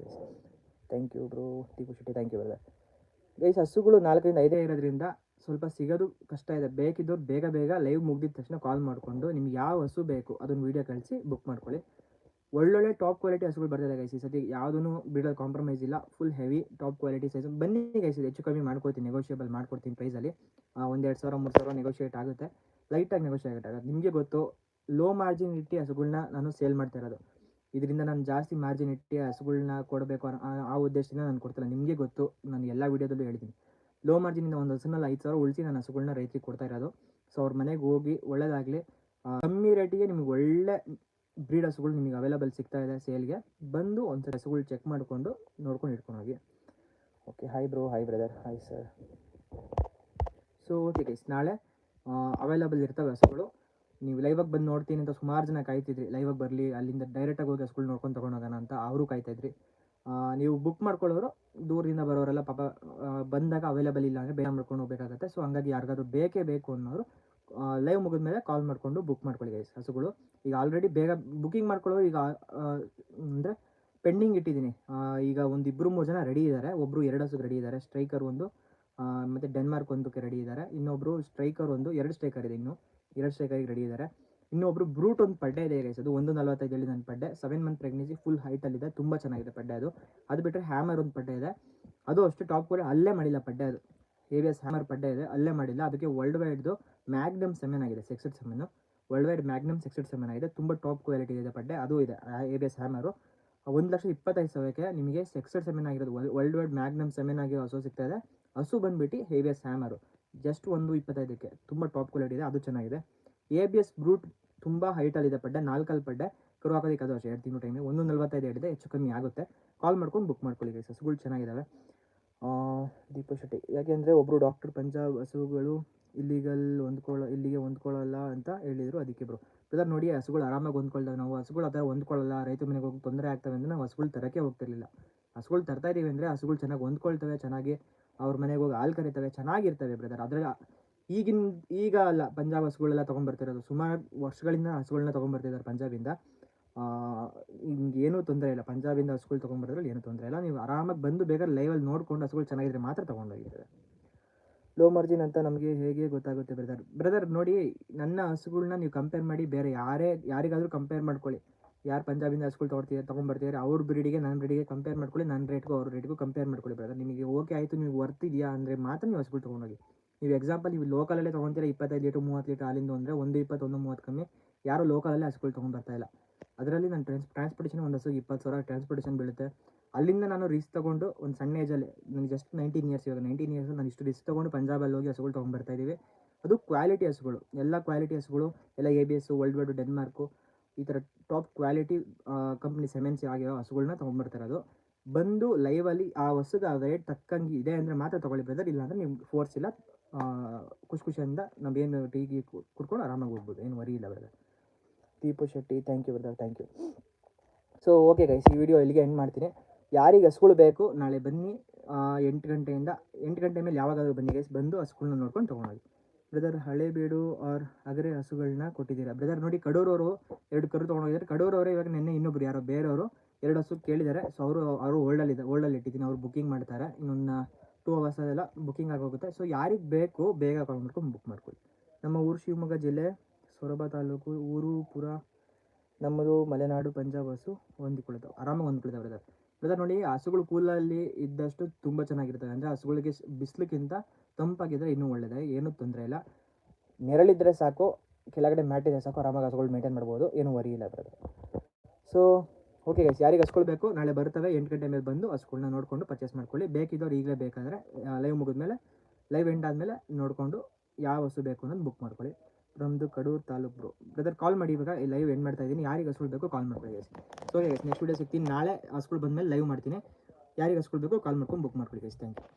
thank you bro Deepu Shetty thank you brother guys ಹಸುಗಳು ನಾಲ್ಕರಿಂದ ಐದೇ ಇರೋದ್ರಿಂದ ಸ್ವಲ್ಪ ಸಿಗೋದು ಕಷ್ಟ ಇದೆ. ಬೇಕಿದ್ದವ್ರು ಬೇಗ ಬೇಗ ಲೈವ್ ಮುಗಿದ ತಕ್ಷಣ ಕಾಲ್ ಮಾಡಿಕೊಂಡು ನಿಮ್ಗೆ ಯಾವ ಹಸು ಬೇಕು ಅದನ್ನು ವೀಡಿಯೋ ಕಳಿಸಿ ಬುಕ್ ಮಾಡ್ಕೊಳ್ಳಿ. ಒಳ್ಳೊಳ್ಳೆ ಟಾಪ್ ಕ್ವಾಲಿಟಿ ಹಸುಗಳು ಬರ್ತಿದೆ ಗೈಸ್ ಸತಿ. ಯಾವುದೂ ಬಿಡೋದು ಕಾಂಪ್ರಮೈಸ್ ಇಲ್ಲ. Full heavy top quality size ಬನ್ನಿ ಗೈಸ್ ಹೆಚ್ಚು ಕಮ್ಮಿ ಮಾಡ್ಕೊಡ್ತೀನಿ ನೆಗೋಷಿಯೇಬಲ್ ಮಾಡ್ಕೊಡ್ತೀನಿ ಪ್ರೈಸಲ್ಲಿ ಒಂದೆರಡು ಸಾವಿರ, ಮೂರು ಸಾವಿರ ನೆಗೋಷಿಯೇಟ್ ಆಗುತ್ತೆ. ಲೈಟಾಗಿ ನೆಗೋಷಿಯೇಟ್ ಆಗುತ್ತೆ. ನಿಮಗೆ ಗೊತ್ತು ಲೋ ಮಾರ್ಜಿನ್ ಇಟ್ಟು ಹಸುಗಳನ್ನ ನಾನು ಸೇಲ್ ಮಾಡ್ತಾ ಇರೋದು. ಇದರಿಂದ ನಾನು ಜಾಸ್ತಿ ಮಾರ್ಜಿನ್ ಇಟ್ಟು ಹಸುಗಳನ್ನ ಕೊಡಬೇಕು ಆ ಉದ್ದೇಶದಿಂದ ನಾನು ಕೊಡ್ತಿಲ್ಲ ನಿಮಗೆ ಗೊತ್ತು, ನಾನು ಎಲ್ಲ ವೀಡಿಯೋದಲ್ಲೂ ಹೇಳ್ತೀನಿ ಲೋ ಮಾರ್ಜಿನಿಂದ ಒಂದು ಹಸುನಲ್ಲಿ ಐದು ಸಾವಿರ ಉಳಿಸಿ ನಾನು ಹಸುಗಳನ್ನ ರೈತರಿಗೆ ಕೊಡ್ತಾ ಇರೋದು. ಸೊ ಅವ್ರ ಮನೆಗೆ ಹೋಗಿ ಒಳ್ಳೇದಾಗಲಿ. ಕಮ್ಮಿ ರೇಟಿಗೆ ನಿಮ್ಗೆ ಒಳ್ಳೆ ಬ್ರೀಡ್ ಹಸುಗಳು ನಿಮಗೆ ಅವೈಲೇಬಲ್ ಸಿಗ್ತಾ ಇದೆ ಸೇಲ್ಗೆ. ಬಂದು ಒಂದು ಹಸುಗಳು ಚೆಕ್ ಮಾಡಿಕೊಂಡು ನೋಡ್ಕೊಂಡು ಇಟ್ಕೊಂಡು ಹೋಗಿ. Okay hi bro hi brother hi sir so okay guys ನಾಳೆ ಅವೈಲೇಬಲ್ ಇರ್ತವೆ ಹಸುಗಳು. ನೀವು ಲೈವಾಗಿ ಬಂದು ನೋಡ್ತೀನಿ ಅಂತ ಸುಮಾರು ಜನ ಕಾಯ್ತಿದ್ರಿ. ಲೈವಾಗಿ ಬರಲಿ, ಅಲ್ಲಿಂದ ಡೈರೆಕ್ಟಾಗಿ ಹೋಗಿ ಹಸುಗಳು ನೋಡ್ಕೊಂಡು ತೊಗೊಂಡೋಗೋಣ ಅಂತ. ಅವರು ಕಾಯ್ತಾಯಿದ್ರಿ ನೀವು ಬುಕ್ ಮಾಡ್ಕೊಳ್ಳೋರು ದೂರದಿಂದ ಬರೋರೆಲ್ಲ ಪಾಪ ಬಂದಾಗ ಅವೈಲೇಬಲ್ ಇಲ್ಲ ಅಂದರೆ ಬೇಗ ಮಾಡ್ಕೊಂಡು ಹೋಗ್ಬೇಕಾಗತ್ತೆ. ಸೊ ಹಂಗಾಗಿ ಯಾರಿಗಾದ್ರೂ ಬೇಕೇ ಬೇಕು ಅನ್ನೋರು ಲೈವ್ ಮುಗಿದ ಮೇಲೆ ಕಾಲ್ ಮಾಡಿಕೊಂಡು ಬುಕ್ ಮಾಡ್ಕೊಳ್ಳಿ ಗೈಸ್ ಹಸುಗಳು. ಈಗ ಆಲ್ರೆಡಿ ಬೇಗ ಬುಕಿಂಗ್ ಮಾಡ್ಕೊಳ್ಳೋರು ಈಗ ಅಂದರೆ ಪೆಂಡಿಂಗ್ ಇಟ್ಟಿದ್ದೀನಿ. ಈಗ ಒಂದು ಇಬ್ಬರು ಮೂರು ಜನ ರೆಡಿ ಇದ್ದಾರೆ ಒಬ್ಬರು ಎರಡು ಹಸುಗೆ ರೆಡಿ ಇದ್ದಾರೆ ಸ್ಟ್ರೈಕರ್ ಒಂದು ಮತ್ತು ಮತ್ತೆ ಡೆನ್ಮಾರ್ಕ್ ಒಂದಕ್ಕೆ ರೆಡಿ ಇದ್ದಾರೆ ಇನ್ನೊಬ್ಬರು ಸ್ಟ್ರೈಕರ್ ಒಂದು, ಎರಡು ಸ್ಟ್ರೈಕರ್ ಇದೆ ಇನ್ನು. ಎರಡು ಸ್ಟ್ರೈಕರಿಗೆ ರೆಡಿ ಇದ್ದಾರೆ ಇನ್ನೊಬ್ರು ಬ್ರೂಟ್ ಒಂದು ಪಡ್ಡೆ ಇದೆ ಗೈಸ್ ಅದು ಒಂದು ನಲವತ್ತೈದು ಹೇಳಿ ನನ್ನ ಪಡ್ಡೆ. ಸೆವೆನ್ ಮಂತ್ ಪ್ರೆಗ್ನೆನ್ಸಿ ಫುಲ್ ಹೈಟಲ್ಲಿದೆ ತುಂಬ ಚೆನ್ನಾಗಿದೆ ಪಡ್ಡೆ ಅದು. ಅದು ಬಿಟ್ಟರೆ ಹ್ಯಾಮರ್ ಒಂದು ಪಡ್ಡೆ ಇದೆ. ಅದು ಅಷ್ಟು ಟಾಪ್ ಕೂಡ ಅಲ್ಲೇ ಮಾಡಿಲ್ಲ ಪಡ್ಡೆ ಅದು. ಎಸ್ ಹ್ಯಾಮರ್ ಪಡ್ಡೆ ಇದೆ. ಅಲ್ಲೇ ಮಾಡಿಲ್ಲ. ಅದಕ್ಕೆ ವರ್ಲ್ಡ್ ವೈಡ್ದು ಮ್ಯಾಗ್ನಮ್ ಸೆಮೆನ್ ಆಗಿದೆ. Sexed semen world wide magnum sexed semen ಆಗಿದೆ. ತುಂಬ ಟಾಪ್ ಕ್ವಾಲಿಟಿ ಇದೆ ಪಡ್ಡೆ. ಅದು ಇದೆ. ಎಸ್ ಹ್ಯಾಮರು ಒಂದು ಲಕ್ಷ ಇಪ್ಪತ್ತೈದು ಸಾವಿರಕ್ಕೆ ನಿಮಗೆ ಸೆಕ್ಸೆಡ್ ಸೆಮೆನ್ ಆಗಿರೋದು. ವರ್ಲ್ಡ್ ವೈಡ್ ಮ್ಯಾಗ್ನಮ್ ಸೆಮೆನ್ ಆಗಿರೋ ಹಸು ಸಿಗ್ತಾ ಇದೆ. ಹಸು ಬಂದುಬಿಟ್ಟು ಎಸ್ ಹ್ಯಾಮರು ಜಸ್ಟ್ ಒಂದು ಇಪ್ಪತ್ತೈದಕ್ಕೆ. ತುಂಬ ಟಾಪ್ ಕ್ವಾಲಿಟಿ ಇದೆ. ಅದು ಚೆನ್ನಾಗಿದೆ. ಎ ಬಿ ಎಸ್ ಬ್ರೂಟ್ ತುಂಬ ಹೈಟಲ್ಲಿದೆ ಪಡ್ಡೆ ನಾಲ್ಕಲ್ಲಿ ಪಡ್ಡೆ. ಕರು ಹಾಕೋದಕ್ಕೆ ಅದು ಅಷ್ಟೇ ಎರಡು ತಿಂಗಳು ಟೈಮಿಗೆ ಒಂದು ನಲ್ವತ್ತೈದು ಹಿಡಿದೆ ಹೆಚ್ಚು ಕಮ್ಮಿ ಆಗುತ್ತೆ. ಕಾಲ್ ಮಾಡ್ಕೊಂಡು ಬುಕ್ ಮಾಡ್ಕೊಳ್ಳಿ ಗೈಸ್ ಹಸುಗಳು ಚೆನ್ನಾಗಿದ್ದಾವೆ ದೀಪ ಶೆಟ್ಟಿ ಯಾಕೆಂದರೆ ಒಬ್ಬರು ಡಾಕ್ಟರ್ ಪಂಜಾಬ್ ಹಸುಗಳು ಇಲ್ಲಿಗಲ್ ಹೊಂದ್ಕೊಳ್ಳೋ ಇಲ್ಲಿಗೆ ಹೊಂದ್ಕೊಳ್ಳಲ್ಲ ಅಂತ ಹೇಳಿದರು ಅದಕ್ಕೆ ಇಬ್ಬರು ಬ್ರದರ್ ನೋಡಿ, ಹಸುಗಳು ಆರಾಮಾಗಿ ಹೊಂದ್ಕೊಳ್ತಾವೆ. ನಾವು ಹಸುಗಳು ಅದರ ಹೊಂದ್ಕೊಳ್ಳಲ್ಲ ರೈತ ಮನೆಗೆ ಹೋಗಿ ತೊಂದರೆ ಆಗ್ತವೆ ಅಂದರೆ ನಾವು ಹಸುಗಳು ತರೋಕ್ಕೆ ಹೋಗ್ತಿರ್ಲಿಲ್ಲ. ಹಸುಗಳು ತರ್ತಾ ಇದ್ದೀವಿ ಅಂದರೆ ಹಸುಗಳು ಚೆನ್ನಾಗಿ ಹೊಂದ್ಕೊಳ್ತವೆ, ಚೆನ್ನಾಗಿ ಅವ್ರ ಮನೆಗೆ ಹೋಗಿ ಹಾಲು ಕರಿತವೆ, ಚೆನ್ನಾಗಿರ್ತವೆ ಬ್ರದರ್ ಅದ್ರಾಗ ಈಗಿನ, ಈಗ ಅಲ್ಲ, ಪಂಜಾಬ್ ಹಸುಗಳೆಲ್ಲ ತೊಗೊಂಡ್ಬರ್ತಿರೋದು ಸುಮಾರು ವರ್ಷಗಳಿಂದ ಹಸುಗಳನ್ನ ತೊಗೊಂಡ್ಬರ್ತಿದ್ದಾರೆ ಪಂಜಾಬಿಂದ. ಹಿಂಗೆ ಏನೂ ತೊಂದರೆ ಇಲ್ಲ. ಪಂಜಾಬಿಂದ ಹಸುಗಳು ತೊಗೊಂಡ್ಬರೋದ್ರಲ್ಲಿ ಏನೂ ತೊಂದರೆ ಇಲ್ಲ. ನೀವು ಆರಾಮಾಗಿ ಬಂದು ಬೇಗ ಲೈವಲ್ಲಿ ನೋಡ್ಕೊಂಡು ಹಸುಗಳು ಚೆನ್ನಾಗಿದ್ರೆ ಮಾತ್ರ ತೊಗೊಂಡೋಗಿದ್ದಾರೆ ಲೋ ಮಾರ್ಜಿನ್ ಅಂತ ನಮಗೆ ಹೇಗೆ ಗೊತ್ತಾಗುತ್ತೆ ಬ್ರದರ್ ಬ್ರದರ್ ನೋಡಿ, ನನ್ನ ಹಸುಗಳನ್ನ ನೀವು ಕಂಪೇರ್ ಮಾಡಿ ಬೇರೆ ಯಾರೇ, ಯಾರಿಗಾದರೂ ಕಂಪೇರ್ ಮಾಡ್ಕೊಳ್ಳಿ. ಯಾರು ಪಂಜಾಬಿಂದ ಹಸುಗಳು ತೊಗೊಳ್ತಿದ್ದಾರೆ ತೊಗೊಂಡ್ಬರ್ತಿದ್ದಾರೆ ಅವ್ರ ಬ್ರೀಡಿಗೆ ನನ್ನ ಬ್ರೀಡಿಗೆ ಕಂಪೇರ್ ಮಾಡ್ಕೊಳ್ಳಿ ನನ್ನ ರೇಟ್ಗೂ ಅವ್ರ ರೇಟ್ಗೂ ಕಂಪೇರ್ ಮಾಡ್ಕೊಳ್ಳಿ ಬ್ರದರ್ ನಿಮಗೆ ಓಕೆ ಆಯಿತು, ನೀವು ವರ್ತ್ ಇದೆಯಾ ಅಂದರೆ ಮಾತ್ರ ನೀವು ಹಸುಗಳು ತೊಗೊಂಡೋಗಿ ನೀವು ಎಕ್ಸಾಂಪಲ್ ನೀವು ಲೋಕಲಲ್ಲೇ ತೊಗೊತೀರಾ ಇಪ್ಪತ್ತೈದು ಲೀಟ್ರ್, ಮೂವತ್ತು ಲೀಟ್ರ್ ಹಾಲಿಂದು ಅಂದರೆ ಒಂದು ಇಪ್ಪತ್ತೊಂದು, ಮೂವತ್ತು ಕಮ್ಮಿ ಯಾರು ಲೋಕಲಲ್ಲೇ ಹಸುಗಳು ತೊಗೊಂಬರ್ತಾ ಇಲ್ಲ. ಅದರಲ್ಲಿ ನಾನು ಟ್ರಾನ್ಸ್ ಟ್ರಾನ್ಸ್ಪೋರ್ಟೇಷನ್ ಒಂದು ಹಸುಗೆ ಇಪ್ಪತ್ತು ಸಾವಿರ ಟ್ರಾನ್ಸ್ಪೋರ್ಟೇಷನ್ ಬೀಳುತ್ತೆ. ಅಲ್ಲಿಂದ ನಾನು ರಿಸ್ಕ್ ತೊಗೊಂಡು ಒಂದು ಸಣ್ಣ ಏಜಲ್ಲಿ ನನಗೆ ಜಸ್ಟ್ ನೈನ್ಟೀನ್ ಇಯರ್ಸ್ ಇವಾಗ ನೈನ್ಟೀನ್ ಇಯರ್ಸ್ ನಾನು ಇಷ್ಟು ರಿಸ್ಕ್ ತೊಗೊಂಡು ಪಂಜಾಬಲ್ಲಿ ಹೋಗಿ ಹಸುಗಳು ತೊಗೊಂಡ್ಬರ್ತಾ ಇದ್ದೀವಿ. ಅದು ಕ್ವಾಲಿಟಿ ಹಸುಗಳು, ಎಲ್ಲ ಕ್ವಾಲಿಟಿ ಹಸುಗಳು, ಎಲ್ಲ A B S world wide Denmark ಈ ಥರ ಟಾಪ್ ಕ್ವಾಲಿಟಿ ಕಂಪ್ನಿ ಸೆಮೆನ್ಸ್ ಆಗಿರೋ ಹಸುಗಳನ್ನ ತೊಗೊಂಡ್ಬರ್ತಾರೆ ಅದು ಬಂದು ಲೈವಲ್ಲಿ ಆ ಹಸುಗೆ ಆ ರೇಟ್ ತಕ್ಕಂಗೆ ಇದೆ ಅಂದರೆ ಮಾತ್ರ ತೊಗೊಳ್ಳಿ ಬ್ರದರ್ ಇಲ್ಲಾಂದರೆ ನಿಮ್ಗೆ ಫೋರ್ಸ್ ಇಲ್ಲ. ಖುಷಿ ಖುಷಿಯಿಂದ ನಾವೇನು ಟೀಗೆ ಕುಡ್ಕೊಂಡು ಆರಾಮಾಗಿ ಹೋಗ್ಬೋದು. ಏನು ವರಿ ಇಲ್ಲ brother Deepu Shetty thank you brother thank you so okay guys ಈ ವಿಡಿಯೋ ಇಲ್ಲಿಗೆ ಎಂಡ್ ಮಾಡ್ತೀನಿ. ಯಾರಿಗೆ ಹಸುಗಳು ಬೇಕು, ನಾಳೆ ಬನ್ನಿ. ಎಂಟು ಗಂಟೆಯಿಂದ, ಎಂಟು ಗಂಟೆ ಮೇಲೆ ಯಾವಾಗಾದರೂ ಬನ್ನಿ ಗೈಸ್ ಬಂದು ಹಸುಗಳನ್ನ ನೋಡ್ಕೊಂಡು ತೊಗೊಂಡೋಗಿ. ಬ್ರದರ್ ಹಳೇಬೀಡು ಅವ್ರ ಅಗರೆ ಹಸುಗಳನ್ನ ಕೊಟ್ಟಿದ್ದೀರಾ? ಬ್ರದರ್ ನೋಡಿ ಕಡೂರವರು ಎರಡು ಕರು ತೊಗೊಂಡೋಗಿದ್ದಾರೆ. ಕಡೂರವರೇ ಇವಾಗ ನಿನ್ನೆ ಇನ್ನೊಬ್ರು, ಯಾರೋ ಬೇರೆಯವರು ಎರಡು ಹಸು ಕೇಳಿದ್ದಾರೆ. ಸೊ ಅವರು ಅವರು ಓಲ್ಡಲ್ಲಿದೆ ಓಲ್ಡಲ್ಲಿ ಇಟ್ಟಿದ್ದೀನಿ ಅವ್ರು ಬುಕ್ಕಿಂಗ್ ಮಾಡ್ತಾರೆ. ಇನ್ನೊಂದು ಟೂ ಅವರ್ಸ್ ಅದೆಲ್ಲ ಬುಕ್ಕಿಂಗ್ ಆಗೋಗುತ್ತೆ ಸೊ ಯಾರಿಗೆ ಬೇಕು, ಬೇಗ ಕಾಲ್ ಮಾಡ್ಕೊಂಡು ಬುಕ್ ಮಾಡ್ಕೊಳ್ಳಿ. ನಮ್ಮ ಊರು ಶಿವಮೊಗ್ಗ ಜಿಲ್ಲೆ, ಸೊರಬ ತಾಲೂಕು, ಊರು ಪುರ, ನಮ್ಮದು ಮಲೆನಾಡು, ಪಂಜಾಬ್, ಹಸು ಹೊಂದಿಕೊಳ್ತಾವೆ. ಆರಾಮಾಗಿ ಹೊಂದ್ಕೊಳ್ತಾವೆ ಬ್ರದರ್ ಬ್ರದರ್ ನೋಡಿ, ಹಸುಗಳು ಕೂಲಲ್ಲಿ ಇದ್ದಷ್ಟು ತುಂಬ ಚೆನ್ನಾಗಿರ್ತವೆ. ಅಂದರೆ ಹಸುಗಳಿಗೆ ಬಿಸಿಲಿಗಿಂತ ತಂಪಾಗಿದ್ದರೆ ಇನ್ನೂ ಒಳ್ಳೆಯದೇ ಏನೂ ತೊಂದರೆ ಇಲ್ಲ. ನೆರಳಿದ್ದರೆ ಸಾಕು. ಕೆಳಗಡೆ ಮ್ಯಾಟಿದ್ರೆ ಸಾಕು. ಆರಾಮಾಗಿ ಹಸುಗಳು ಮೇಂಟೈನ್ ಮಾಡ್ಬೋದು. ಏನೂ ವರಿ ಇಲ್ಲ ಬ್ರದರ್ ಸೊ ಓಕೆ ಗೈಸ್ ಯಾರಿಗೆ ಹಸ್ಕೊಳ್ಬೇಕು? ಬೇಕು ನಾಳೆ ಬರ್ತವೆ, ಎಂಟು ಗಂಟೆ ಮೇಲೆ ಬಂದು ಹಸುಗಳನ್ನ ನೋಡಿಕೊಂಡು ಪರ್ಚೇಸ್ ಮಾಡ್ಕೊಳ್ಳಿ. ಬೇಕಿದ್ದವ್ರು ಈಗಲೇ ಬೇಕಾದರೆ ಲೈವ್ ಮುಗಿದ್ಮೇಲೆ ಲೈವ್ ಎಂಡ್ ಆದಮೇಲೆ ನೋಡಿಕೊಂಡು ಯಾವ ಹಸು ಬೇಕು ಅನ್ನೋದು ಬುಕ್ ಮಾಡ್ಕೊಳ್ಳಿ. ನಮ್ಮದು Kadur taluk bro brother call ಮಾಡಿ ಇವಾಗ ಲೈವ್ ಎಂಡ್ ಮಾಡ್ತಾ ಇದ್ದೀನಿ. ಯಾರಿಗೆ ಹಸುಗಳು ಬೇಕು ಕಾಲ್ ಮಾಡ್ಕೊಳ್ಳಿ guys so guys next video ಸಿಗ್ತೀನಿ. ನಾಳೆ ಹಸ್ಗಳು ಬಂದಮೇಲೆ ಲೈವ್ ಮಾಡ್ತೀನಿ. ಯಾರಿಗೆ ಹಸುಗಳು ಬೇಕು ಕಾಲ್ ಮಾಡ್ಕೊಂಡು ಬುಕ್ ಮಾಡ್ಕೊಳ್ಳಿ ಗೈಸ್ ಥ್ಯಾಂಕ್ ಯು